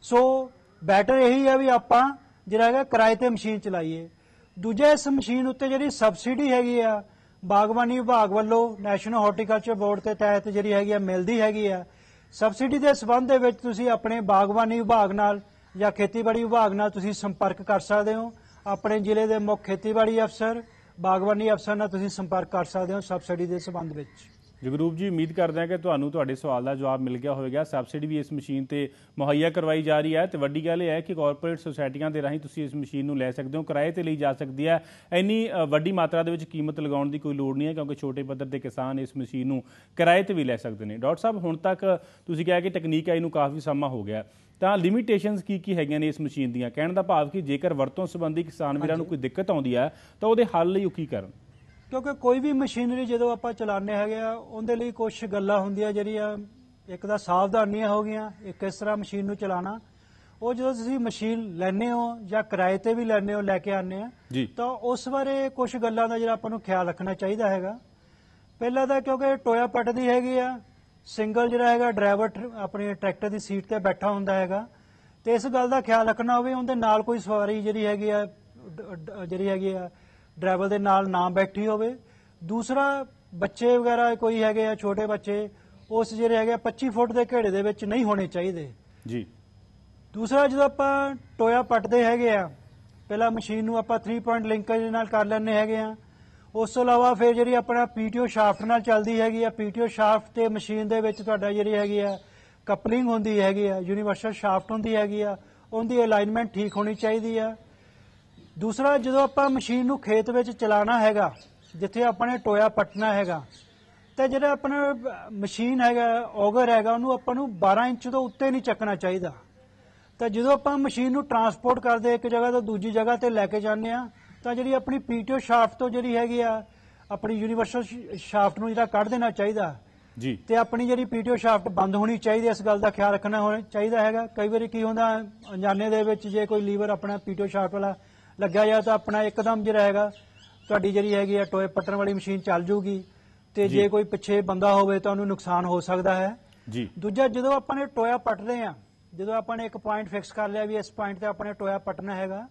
ਸੋ ਬੈਟਰ ਇਹੀ ਹੈ ਵੀ ਆਪਾਂ ਜਿਹੜਾ ਹੈਗਾ ਕਿਰਾਏ ਤੇ ਮਸ਼ੀਨ ਚਲਾਈਏ। ਦੂਜਾ ਇਸ ਮਸ਼ੀਨ ਉੱਤੇ ਜਿਹੜੀ ਸਬਸਿਡੀ ਹੈਗੀ ਆ ਬਾਗਬਾਨੀ ਵਿਭਾਗ ਵੱਲੋਂ ਨੈਸ਼ਨਲ ਹਾਰਟੀਕਲਚਰ ਬੋਰਡ ਦੇ ਤਹਿਤ ਜਿਹੜੀ ਹੈਗੀ ਆ ਮਿਲਦੀ ਹੈਗੀ ਆ ਸਬਸਿਡੀ ਦੇ ਸਬੰਧ ਦੇ ਵਿੱਚ ਤੁਸੀਂ ਆਪਣੇ ਬਾਗਬਾਨੀ ਵਿਭਾਗ ਨਾਲ ਜਾਂ ਖੇਤੀਬਾੜੀ ਵਿਭਾਗ ਨਾਲ ਤੁਸੀਂ ਸੰਪਰਕ ਕਰ ਸਕਦੇ ਹੋ। ਆਪਣੇ ਜ਼ਿਲ੍ਹੇ ਦੇ ਮੁੱਖ ਖੇਤੀਬਾੜੀ ਅਫਸਰ, ਬਾਗਬਾਨੀ ਅਫਸਰ ਨਾਲ ਤੁਸੀਂ ਸੰਪਰਕ ਕਰ ਸਕਦੇ ਹੋ ਸਬਸਿਡੀ ਦੇ ਸਬੰਧ ਵਿੱਚ। ਜਗਰੂਪ ਜੀ ਉਮੀਦ ਕਰਦੇ ਹਾਂ ਕਿ ਤੁਹਾਨੂੰ ਤੁਹਾਡੇ ਸਵਾਲ ਦਾ ਜਵਾਬ ਮਿਲ ਗਿਆ ਹੋਵੇਗਾ। ਸਬਸਿਡੀ ਵੀ ਇਸ ਮਸ਼ੀਨ ਤੇ ਮੁਹੱਈਆ ਕਰਵਾਈ ਜਾ ਰਹੀ ਹੈ ਤੇ ਵੱਡੀ ਗੱਲ ਇਹ ਹੈ ਕਿ ਕਾਰਪੋਰੇਟ ਸੁਸਾਇਟੀਆਂ ਦੇ ਰਾਹੀਂ ਤੁਸੀਂ ਇਸ ਮਸ਼ੀਨ ਨੂੰ ਲੈ ਸਕਦੇ ਹੋ ਕਿਰਾਏ ਤੇ ਲਈ ਜਾ ਸਕਦੀ ਹੈ। ਇੰਨੀ ਵੱਡੀ ਮਾਤਰਾ ਦੇ ਵਿੱਚ ਕੀਮਤ ਲਗਾਉਣ ਦੀ ਕੋਈ ਲੋੜ ਨਹੀਂ ਹੈ ਕਿਉਂਕਿ ਛੋਟੇ ਪੱਧਰ ਦੇ ਕਿਸਾਨ ਇਸ ਮਸ਼ੀਨ ਨੂੰ ਕਿਰਾਏ ਤੇ ਵੀ ਲੈ ਸਕਦੇ ਨੇ। ਡਾਕਟਰ ਸਾਹਿਬ ਹੁਣ ਤੱਕ ਤੁਸੀਂ ਕਿਹਾ ਕਿ ਟੈਕਨੀਕ ਆਈ ਨੂੰ ਕਾਫੀ ਸਮਾਂ ਹੋ ਗਿਆ। ਤਾਂ ਲਿਮਿਟੇਸ਼ਨਸ ਕੀ ਕੀ ਹੈਗੀਆਂ ਨੇ ਇਸ ਮਸ਼ੀਨ ਦੀਆਂ? ਕਹਿਣ ਦਾ ਭਾਵ ਕਿ ਜੇਕਰ ਵਰਤੋਂ ਸੰਬੰਧੀ ਕਿਸਾਨ ਵੀਰਾਂ ਨੂੰ ਕੋਈ ਦਿੱਕਤ ਆਉਂਦੀ ਹੈ ਤਾਂ ਉਹਦੇ ਹੱਲ ਲਈ ਉਹ ਕੀ ਕਰਨ? ਕਿਉਂਕਿ ਕੋਈ ਵੀ ਮਸ਼ੀਨਰੀ ਜਦੋਂ ਆਪਾਂ ਚਲਾਉਂਦੇ ਹੈਗੇ ਆ ਉਹਦੇ ਲਈ ਕੁਝ ਗੱਲਾਂ ਹੁੰਦੀਆਂ ਜਿਹੜੀਆਂ ਇੱਕ ਤਾਂ ਸਾਵਧਾਨੀਆਂ ਹੋ ਗਈਆਂ ਇੱਕ ਕਿਸ ਤਰ੍ਹਾਂ ਮਸ਼ੀਨ ਨੂੰ ਚਲਾਉਣਾ। ਉਹ ਜਦੋਂ ਤੁਸੀਂ ਮਸ਼ੀਨ ਲੈਣੇ ਹੋ ਜਾਂ ਕਿਰਾਏ ਤੇ ਵੀ ਲੈਣੇ ਹੋ ਲੈ ਕੇ ਆਉਂਦੇ ਆ ਤਾਂ ਉਸ ਬਾਰੇ ਕੁਝ ਗੱਲਾਂ ਦਾ ਜਿਹੜਾ ਆਪਾਂ ਨੂੰ ਖਿਆਲ ਰੱਖਣਾ ਚਾਹੀਦਾ ਹੈਗਾ। ਪਹਿਲਾਂ ਤਾਂ ਕਿਉਂਕਿ ਟੋਇਆ ਪੱਟਦੀ ਹੈਗੀ ਆ ਸਿੰਗਲ ਜਿਹੜਾ ਹੈਗਾ ਡਰਾਈਵਰ ਆਪਣੀ ਟਰੈਕਟਰ ਦੀ ਸੀਟ ਤੇ ਬੈਠਾ ਹੁੰਦਾ ਹੈਗਾ। ਤੇ ਇਸ ਗੱਲ ਦਾ ਖਿਆਲ ਰੱਖਣਾ ਹੋਵੇ ਉਹਦੇ ਨਾਲ ਕੋਈ ਸਵਾਰੀ ਜਿਹੜੀ ਹੈਗੀ ਆ ਜਿਹੜੀ ਹੈਗੀ ਆ ਡਰਾਈਵਰ ਦੇ ਨਾਲ ਨਾ ਬੈਠੀ ਹੋਵੇ। ਦੂਸਰਾ ਬੱਚੇ ਵਗੈਰਾ ਕੋਈ ਹੈਗੇ ਆ ਛੋਟੇ ਬੱਚੇ ਉਸ ਜਿਹੜੇ ਹੈਗੇ ਆ 25 ਫੁੱਟ ਦੇ ਘੇੜੇ ਦੇ ਵਿੱਚ ਨਹੀਂ ਹੋਣੇ ਚਾਹੀਦੇ। ਜੀ। ਦੂਸਰਾ ਜਦੋਂ ਆਪਾਂ ਟੋਇਆ ਪੱਟਦੇ ਹੈਗੇ ਆ ਪਹਿਲਾਂ ਮਸ਼ੀਨ ਨੂੰ ਆਪਾਂ 3 ਪੁਆਇੰਟ ਲਿੰਕੇਜ ਨਾਲ ਕਰ ਲੈਣੇ ਹੈਗੇ ਆ। ਉਸ ਤੋਂ ਇਲਾਵਾ ਫਿਰ ਜਿਹੜੀ ਆਪਣਾ ਪੀਟੀਓ ਸ਼ਾਫਟ ਨਾਲ ਚੱਲਦੀ ਹੈਗੀ ਆ ਪੀਟੀਓ ਸ਼ਾਫਟ ਤੇ ਮਸ਼ੀਨ ਦੇ ਵਿੱਚ ਤੁਹਾਡਾ ਜਿਹੜੀ ਹੈਗੀ ਆ ਕਪਲਿੰਗ ਹੁੰਦੀ ਹੈਗੀ ਆ ਯੂਨੀਵਰਸਲ ਸ਼ਾਫਟ ਹੁੰਦੀ ਹੈਗੀ ਆ ਉਹਦੀ ਅਲਾਈਨਮੈਂਟ ਠੀਕ ਹੋਣੀ ਚਾਹੀਦੀ ਆ। ਦੂਸਰਾ ਜਦੋਂ ਆਪਾਂ ਮਸ਼ੀਨ ਨੂੰ ਖੇਤ ਵਿੱਚ ਚਲਾਉਣਾ ਹੈਗਾ ਜਿੱਥੇ ਆਪਣੇ ਟੋਇਆ ਪੱਟਣਾ ਹੈਗਾ ਤੇ ਜਿਹੜਾ ਆਪਣਾ ਮਸ਼ੀਨ ਹੈਗਾ ਔਗਰ ਹੈਗਾ ਉਹਨੂੰ ਆਪਾਂ ਨੂੰ 12 ਇੰਚ ਤੋਂ ਉੱਤੇ ਨਹੀਂ ਚੱਕਣਾ ਚਾਹੀਦਾ। ਤਾਂ ਜਦੋਂ ਆਪਾਂ ਮਸ਼ੀਨ ਨੂੰ ਟਰਾਂਸਪੋਰਟ ਕਰਦੇ ਇੱਕ ਜਗ੍ਹਾ ਤੋਂ ਦੂਜੀ ਜਗ੍ਹਾ ਤੇ ਲੈ ਕੇ ਜਾਂਦੇ ਆ ਤਾਂ ਜਿਹੜੀ ਆਪਣੀ ਪੀਟੀਓ ਸ਼ਾਫਟ ਤੋਂ ਜਿਹੜੀ ਹੈਗੀ ਆ ਆਪਣੀ ਯੂਨੀਵਰਸਲ ਸ਼ਾਫਟ ਨੂੰ ਜਿਹੜਾ ਕੱਢ ਦੇਣਾ ਚਾਹੀਦਾ। ਜੀ। ਤੇ ਆਪਣੀ ਜਿਹੜੀ ਪੀਟੀਓ ਸ਼ਾਫਟ ਬੰਦ ਹੋਣੀ ਚਾਹੀਦੀ ਇਸ ਗੱਲ ਦਾ ਖਿਆਲ ਰੱਖਣਾ ਚਾਹੀਦਾ ਹੈਗਾ। ਕਈ ਵਾਰੀ ਕੀ ਹੁੰਦਾ ਅਣਜਾਣੇ ਦੇ ਵਿੱਚ ਜੇ ਕੋਈ ਲੀਵਰ ਆਪਣਾ ਪੀਟੀਓ ਸ਼ਾਫਟ ਵਾਲਾ ਲੱਗਿਆ ਜਾ ਤਾਂ ਆਪਣਾ ਇੱਕਦਮ ਜਿਹੜਾ ਹੈਗਾ ਤੁਹਾਡੀ ਜਿਹੜੀ ਹੈਗੀ ਆ ਟੋਏ ਪੱਟਣ ਵਾਲੀ ਮਸ਼ੀਨ ਚੱਲ ਜੂਗੀ ਤੇ ਜੀ। ਕੋਈ ਪਿੱਛੇ ਬੰਦਾ ਹੋਵੇ ਤਾਂ ਉਹਨੂੰ ਨੁਕਸਾਨ ਹੋ ਸਕਦਾ ਹੈ। ਜੀ। ਦੂਜਾ ਜਦੋਂ ਆਪਾਂ ਨੇ ਟੋਇਆ ਪੱਟਦੇ ਆ ਜਦੋਂ ਆਪਾਂ ਨੇ ਇੱਕ ਪੁਆਇੰਟ ਫਿਕਸ ਕਰ ਲਿਆ ਵੀ ਇਸ ਪੁਆਇੰਟ ਤੇ ਆਪਣੇ ਟੋਇਆ ਪੱਟਣਾ ਹੈਗਾ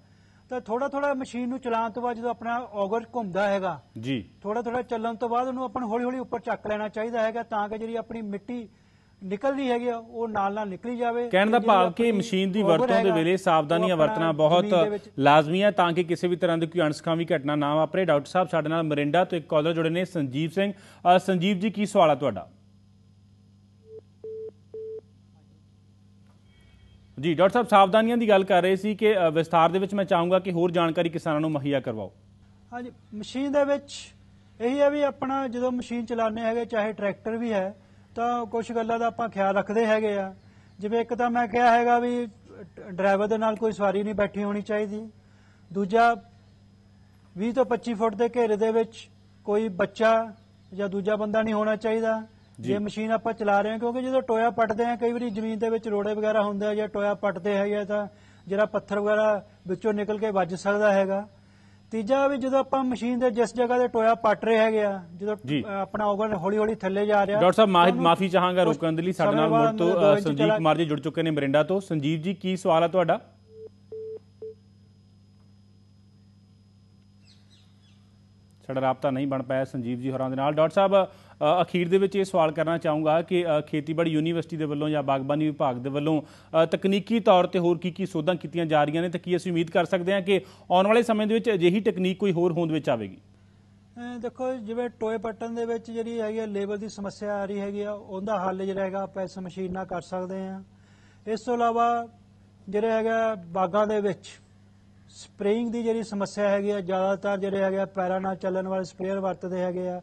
ਤਾਂ ਥੋੜਾ ਥੋੜਾ ਮਸ਼ੀਨ ਨੂੰ ਚਲਾਉਣ ਤੋਂ ਬਾਅਦ ਜਦੋਂ ਆਪਣਾ ਔਗਰ ਘੁੰਮਦਾ ਹੈਗਾ ਜੀ। ਥੋੜਾ ਥੋੜਾ ਚੱਲਣ ਤੋਂ ਬਾਅਦ ਉਹਨੂੰ ਆਪਾਂ ਨੂੰ ਹੌਲੀ ਹੌਲੀ ਉੱਪਰ ਚੱਕ ਲੈਣਾ ਚਾਹੀਦਾ ਹੈਗਾ ਤਾਂ ਕਿ ਜਿਹੜੀ ਆਪਣੀ ਮਿੱਟੀ ਨਿਕਲਦੀ ਹੈਗੀ ਆ, ਉਹ ਨਾਲ ਨਾਲ ਨਿਕਲੀ ਜਾਵੇ ਕਹਿਣ ਦਾ ਭਾਵ ਕਿ ਮਸ਼ੀਨ ਦੀ ਵਰਤੋਂ ਦੇ ਵੇਲੇ ਸਾਵਧਾਨੀਆਂ ਵਰਤਣਾ ਬਹੁਤ ਲਾਜ਼ਮੀ ਹੈ ਤਾਂ ਕਿ ਕਿਸੇ ਵੀ ਤਰ੍ਹਾਂ ਦੀ ਕੋਈ ਅਣਸਖਾਵੀ ਘਟਨਾ ਨਾ ਵਾਪਰੇ। ਡਾਕਟਰ ਸਾਹਿਬ ਸਾਡੇ ਨਾਲ ਮਰਿੰਡਾ ਤੋਂ ਇੱਕ ਕਾਲਰ ਜੁੜੇ ਨੇ ਸੰਜੀਵ ਸਿੰਘ। ਸੰਜੀਵ ਜੀ ਕੀ ਸਵਾਲ ਹੈ ਤੁਹਾਡਾ? ਜੀ ਡਾਕਟਰ ਸਾਹਿਬ ਸਾਵਧਾਨੀਆਂ ਦੀ ਗੱਲ ਕਰ ਰਹੇ ਸੀ ਕਿ ਵਿਸਥਾਰ ਦੇ ਵਿੱਚ ਮੈਂ ਚਾਹੂੰਗਾ ਕਿ ਹੋਰ ਜਾਣਕਾਰੀ ਕਿਸਾਨਾਂ ਨੂੰ ਮੁਹੱਈਆ ਕਰਵਾਓ। ਹਾਂਜੀ ਮਸ਼ੀਨ ਦੇ ਵਿੱਚ ਇਹੀ ਹੈ ਵੀ ਆਪਣਾ ਜਦੋਂ ਮਸ਼ੀਨ ਚਲਾਉਂਦੇ ਹੈਗੇ ਚਾਹੇ ਟਰੈਕਟਰ ਵੀ ਹੈ ਤਾਂ ਕੁਝ ਗੱਲਾਂ ਦਾ ਆਪਾਂ ਖਿਆਲ ਰੱਖਦੇ ਹੈਗੇ ਆ। ਜਿਵੇਂ ਇੱਕ ਤਾਂ ਮੈਂ ਕਿਹਾ ਹੈਗਾ ਵੀ ਡਰਾਈਵਰ ਦੇ ਨਾਲ ਕੋਈ ਸਵਾਰੀ ਨਹੀਂ ਬੈਠੀ ਹੋਣੀ ਚਾਹੀਦੀ। ਦੂਜਾ 20 ਤੋਂ 25 ਫੁੱਟ ਦੇ ਘੇਰੇ ਦੇ ਵਿੱਚ ਕੋਈ ਬੱਚਾ ਜਾਂ ਦੂਜਾ ਬੰਦਾ ਨਹੀਂ ਹੋਣਾ ਚਾਹੀਦਾ। ਜੀ। ਮਸ਼ੀਨ ਆਪਾਂ ਚਲਾ ਰਹੇ ਹਾਂ ਕਿਉਂਕਿ ਜਦੋਂ ਟੋਇਆ ਪੱਟਦੇ ਆ ਕਈ ਵਾਰੀ ਜ਼ਮੀਨ ਦੇ ਵਿੱਚ ਰੋੜੇ ਵਗੈਰਾ ਹੁੰਦੇ ਆ ਜਾਂ ਟੋਇਆ ਪੱਟਦੇ ਹੈਗੇ ਤਾਂ ਜਿਹੜਾ ਪੱਥਰ ਵਗੈਰਾ ਵਿੱਚੋਂ ਨਿਕਲ ਕੇ ਵੱਜ ਸਕਦਾ ਹੈਗਾ। ਤੀਜਾ ਵੀ ਜਦੋਂ ਆਪਾਂ ਮਸ਼ੀਨ ਦੇ ਜਿਸ ਜਗ੍ਹਾ ਤੇ ਟੋਇਆ ਪੱਟ ਰਹੇ ਹੈਗੇ ਆ ਜਦੋਂ ਆਪਣਾ ਔਗਣ ਹੌਲੀ ਹੌਲੀ ਥੱਲੇ ਜਾ ਰਿਹਾ ਡਾਕਟਰ ਸਾਹਿਬ ਉਹਨੂੰ ਮਾਫੀ ਚਾਹਾਂਗਾ ਰੋਕਣ ਦੇ ਲਈ ਸਾਡੇ ਨਾਲ ਮੁੜ ਤੋਂ ਸੰਜੀਵ ਕੁਮਾਰ ਜੀ ਜੁੜ ਚੁੱਕੇ ਨੇ ਮਰਿੰਡਾ ਤੋਂ। ਸੰਜੀਵ ਜੀ ਕੀ ਸਵਾਲ ਹੈ ਤੁਹਾਡਾ? ਸਾਡਾ ਰਾਬਤਾ ਨਹੀਂ ਬਣ ਪਾਇਆ ਸੰਜੀਵ ਜੀ ਹੋਰਾਂ ਦੇ ਨਾਲ। ਡਾਕਟਰ ਸਾਹਿਬ ਅਖੀਰ ਦੇ ਵਿੱਚ ਇਹ ਸਵਾਲ ਕਰਨਾ ਚਾਹੂੰਗਾ ਕਿ ਖੇਤੀਬਾੜੀ ਯੂਨੀਵਰਸਿਟੀ ਦੇ ਵੱਲੋਂ ਜਾਂ ਬਾਗਬਾਨੀ ਵਿਭਾਗ ਦੇ ਵੱਲੋਂ ਤਕਨੀਕੀ ਤੌਰ ਤੇ ਹੋਰ ਕੀ ਕੀ ਸੋਧਾਂ ਕੀਤੀਆਂ ਜਾ ਰਹੀਆਂ ਨੇ ਤੇ ਕੀ ਅਸੀਂ ਉਮੀਦ ਕਰ ਸਕਦੇ ਹਾਂ ਕਿ ਆਉਣ ਵਾਲੇ ਸਮੇਂ ਦੇ ਵਿੱਚ ਅਜਿਹੀ ਟੈਕਨੀਕ ਕੋਈ ਹੋਰ ਹੋਂਦ ਵਿੱਚ ਆਵੇਗੀ? ਦੇਖੋ, ਜਿਵੇਂ ਟੋਏ ਪੱਟਣ ਦੇ ਵਿੱਚ ਜਿਹੜੀ ਹੈਗੀ ਆ ਲੇਬਰ ਦੀ ਸਮੱਸਿਆ ਆ ਰਹੀ ਹੈਗੀ ਆ, ਉਹਦਾ ਹੱਲ ਜਿਹੜਾ ਹੈਗਾ ਆਪਾਂ ਇਸ ਮਸ਼ੀਨ ਨਾਲ ਕਰ ਸਕਦੇ ਆ ਇਸ ਤੋਂ ਇਲਾਵਾ ਜਿਹੜੇ ਹੈਗਾ ਬਾਗਾਂ ਦੇ ਵਿੱਚ ਸਪਰੇਇੰਗ ਦੀ ਜਿਹੜੀ ਸਮੱਸਿਆ ਹੈਗੀ ਆ, ਜ਼ਿਆਦਾਤਰ ਜਿਹੜੇ ਹੈਗੇ ਆ ਪੈਰਾਂ ਨਾਲ ਚੱਲਣ ਵਾਲੇ ਸਪਰੇਅਰ ਵਰਤਦੇ ਹੈਗੇ ਆ।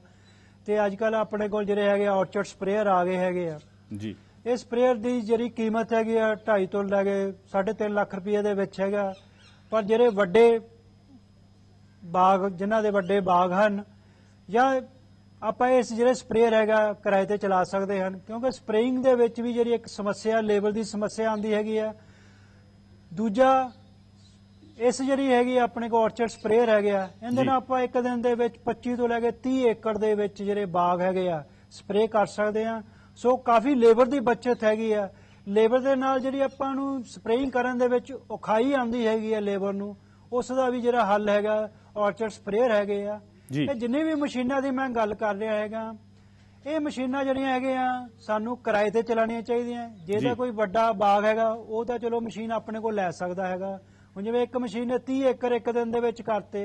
ਤੇ ਅੱਜ ਕੱਲ ਆਪਣੇ ਕੋਲ ਜਿਹੜੇ ਹੈਗੇ ਆਰਚਰਡ ਸਪਰੇਅਰ ਆ ਗਏ ਹੈਗੇ ਆ। ਜੀ। ਇਹ ਸਪਰੇਅਰ ਦੀ ਜਿਹੜੀ ਕੀਮਤ ਹੈਗੀ ਆ 2.5 ਤੋਂ ਲੈ ਕੇ 3.5 ਲੱਖ ਰੁਪਏ ਦੇ ਵਿੱਚ ਹੈਗਾ। ਪਰ ਜਿਹੜੇ ਵੱਡੇ ਬਾਗ ਜਿਨ੍ਹਾਂ ਦੇ ਵੱਡੇ ਬਾਗ ਹਨ ਜਾਂ ਆਪਾਂ ਇਸ ਜਿਹੜੇ ਸਪਰੇਅਰ ਹੈਗਾ ਕਿਰਾਏ ਤੇ ਚਲਾ ਸਕਦੇ ਹਨ ਕਿਉਂਕਿ ਸਪਰੇਇੰਗ ਦੇ ਵਿੱਚ ਵੀ ਜਿਹੜੀ ਇੱਕ ਸਮੱਸਿਆ ਲੇਬਲ ਦੀ ਸਮੱਸਿਆ ਆਉਂਦੀ ਹੈਗੀ ਆ। ਦੂਜਾ ਇਸ ਜਿਹੜੀ ਹੈਗੀ ਆ ਆਪਣੇ ਕੋਲ ਆਰਚਰਡ ਸਪਰੇਅਰ ਹੈਗੇ ਆ ਇਹਦੇ। ਨਾਲ ਆਪਾਂ ਇੱਕ ਦਿਨ ਦੇ ਵਿੱਚ 25 ਤੋਂ ਲੈ ਕੇ 30 ਏਕੜ ਦੇ ਵਿੱਚ ਜਿਹੜੇ ਬਾਗ ਹੈਗੇ ਆ ਸਪਰੇਅ ਕਰ ਸਕਦੇ ਆ। ਸੋ ਕਾਫੀ ਲੇਬਰ ਦੀ ਬਚਤ ਹੈਗੀ ਆ। ਲੇਬਰ ਦੇ ਨਾਲ ਜਿਹੜੀ ਆਪਾਂ ਨੂੰ ਸਪਰੇਇੰਗ ਕਰਨ ਦੇ ਵਿੱਚ ਔਖਾਈ ਆਉਂਦੀ ਹੈਗੀ ਆ ਲੇਬਰ ਨੂੰ। ਉਸ ਦਾ ਵੀ ਜਿਹੜਾ ਹੱਲ ਹੈਗਾ ਆਰਚਰਡ ਸਪਰੇਅਰ ਹੈਗੇ ਆ। ਤੇ ਜਿੰਨੇ ਵੀ ਮਸ਼ੀਨਾਂ ਦੀ ਮੈਂ ਗੱਲ ਕਰ ਰਿਹਾ ਹੈਗਾ ਇਹ ਮਸ਼ੀਨਾਂ ਜਿਹੜੀਆਂ ਹੈਗੀਆਂ ਸਾਨੂੰ ਕਿਰਾਏ ਤੇ ਚਲਾਉਣੀਆਂ ਚਾਹੀਦੀਆਂ। ਜੇ ਜੀ। ਤਾਂ ਕੋਈ ਵੱਡਾ ਬਾਗ ਹੈਗਾ ਉਹ ਤਾਂ ਚਲੋ ਮਸ਼ੀਨ ਆਪਣੇ ਕੋਲ ਲੈ ਸਕਦਾ ਹੈਗਾ। ਹੁਣ ਜਿਵੇਂ ਇੱਕ ਮਸ਼ੀਨ ਨੇ 30 ਏਕੜ ਇੱਕ ਦਿਨ ਦੇ ਵਿੱਚ ਕਰਤੇ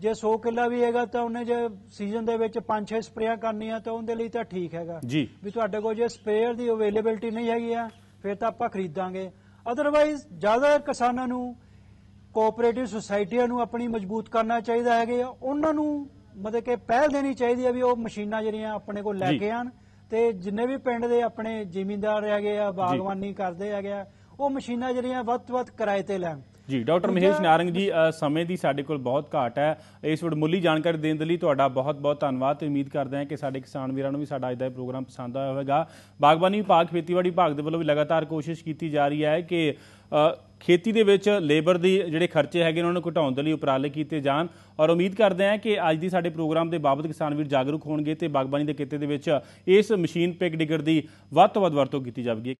ਜੇ 100 ਕਿੱਲਾ ਵੀ ਹੈਗਾ ਤਾਂ ਉਹਨੇ ਜੇ ਸੀਜ਼ਨ ਦੇ ਵਿੱਚ 5-6 ਸਪਰੇਆਂ ਕਰਨੀਆਂ ਤਾਂ ਉਹਦੇ ਲਈ ਤਾਂ ਠੀਕ ਹੈਗਾ। ਜੀ। ਵੀ ਤੁਹਾਡੇ ਕੋਲ ਜੇ ਸਪਰੇਅਰ ਦੀ ਅਵੇਲੇਬਿਲਟੀ ਨਹੀਂ ਹੈਗੀ ਆ ਫਿਰ ਤਾਂ ਆਪਾਂ ਖਰੀਦਾਂਗੇ। ਅਦਰਵਾਈਜ਼ ਜ਼ਿਆਦਾ ਕਿਸਾਨਾਂ ਨੂੰ ਕੋਆਪਰੇਟਿਵ ਸੁਸਾਇਟੀਆਂ ਨੂੰ ਆਪਣੀ ਮਜ਼ਬੂਤ ਕਰਨਾ ਚਾਹੀਦਾ ਹੈਗੇ। ਆ ਉਹਨਾਂ ਨੂੰ ਮਤਲਬ ਕਿ ਪਹਿਲ ਦੇਣੀ ਚਾਹੀਦੀ ਹੈ ਵੀ ਉਹ ਮਸ਼ੀਨਾਂ ਜਿਹੜੀਆਂ ਆਪਣੇ ਕੋਲ ਲੈ। ਕੇ ਆਣ ਤੇ ਜਿੰਨੇ ਵੀ ਪਿੰਡ ਦੇ ਆਪਣੇ ਜ਼ਿਮੀਂਦਾਰ ਹੈਗੇ ਆ ਬਾਗਬਾਨੀ ਕਰਦੇ ਹੈਗੇ ਆ ਉਹ ਮਸ਼ੀਨਾਂ ਜਿਹੜੀਆਂ ਵੱਧ ਤੋਂ ਵੱਧ ਕਿਰਾਏ ਤੇ ਲੈਣ। ਜੀ ਡਾਕਟਰ ਮਹੇਸ਼ ਨਾਰੰਗ ਜੀ ਸਮੇਂ ਦੀ ਸਾਡੇ ਕੋਲ ਬਹੁਤ ਘਾਟ ਹੈ। ਇਸ ਵਡਮੁੱਲੀ ਜਾਣਕਾਰੀ ਦੇਣ ਦੇ ਲਈ ਤੁਹਾਡਾ ਬਹੁਤ-ਬਹੁਤ ਧੰਨਵਾਦ ਤੇ ਉਮੀਦ ਕਰਦੇ ਹਾਂ ਕਿ ਸਾਡੇ ਕਿਸਾਨ ਵੀਰਾਂ ਨੂੰ ਵੀ ਸਾਡਾ ਅੱਜ ਦਾ ਇਹ ਪ੍ਰੋਗਰਾਮ ਪਸੰਦ ਆਇਆ ਹੋਵੇਗਾ। ਬਾਗਬਾਨੀ ਵਿਭਾਗ ਖੇਤੀਬਾੜੀ ਵਿਭਾਗ ਦੇ ਵੱਲੋਂ ਵੀ ਲਗਾਤਾਰ ਕੋਸ਼ਿਸ਼ ਕੀਤੀ ਜਾ ਰਹੀ ਹੈ ਕਿ ਖੇਤੀ ਦੇ ਵਿੱਚ ਲੇਬਰ ਦੀ ਜਿਹੜੇ ਖਰਚੇ ਹੈਗੇ ਉਹਨਾਂ ਨੂੰ ਘਟਾਉਣ ਦੇ ਲਈ ਉਪਰਾਲੇ ਕੀਤੇ ਜਾਣ ਔਰ ਉਮੀਦ ਕਰਦੇ ਹਾਂ ਕਿ ਅੱਜ ਦੀ ਸਾਡੇ ਪ੍ਰੋਗਰਾਮ ਦੇ ਬਾਬਤ ਕਿਸਾਨ ਵੀਰ ਜਾਗਰੂਕ ਹੋਣਗੇ ਤੇ ਬਾਗਬਾਨੀ ਦੇ ਕਿੱਤੇ ਦੇ ਵਿੱਚ ਇਸ ਮਸ਼ੀਨ ਪਿਕ ਡਿਗਰ ਦੀ ਵੱਧ ਤੋਂ ਵੱਧ ਵਰਤੋਂ ਕੀਤੀ ਜਾਵੇਗੀ।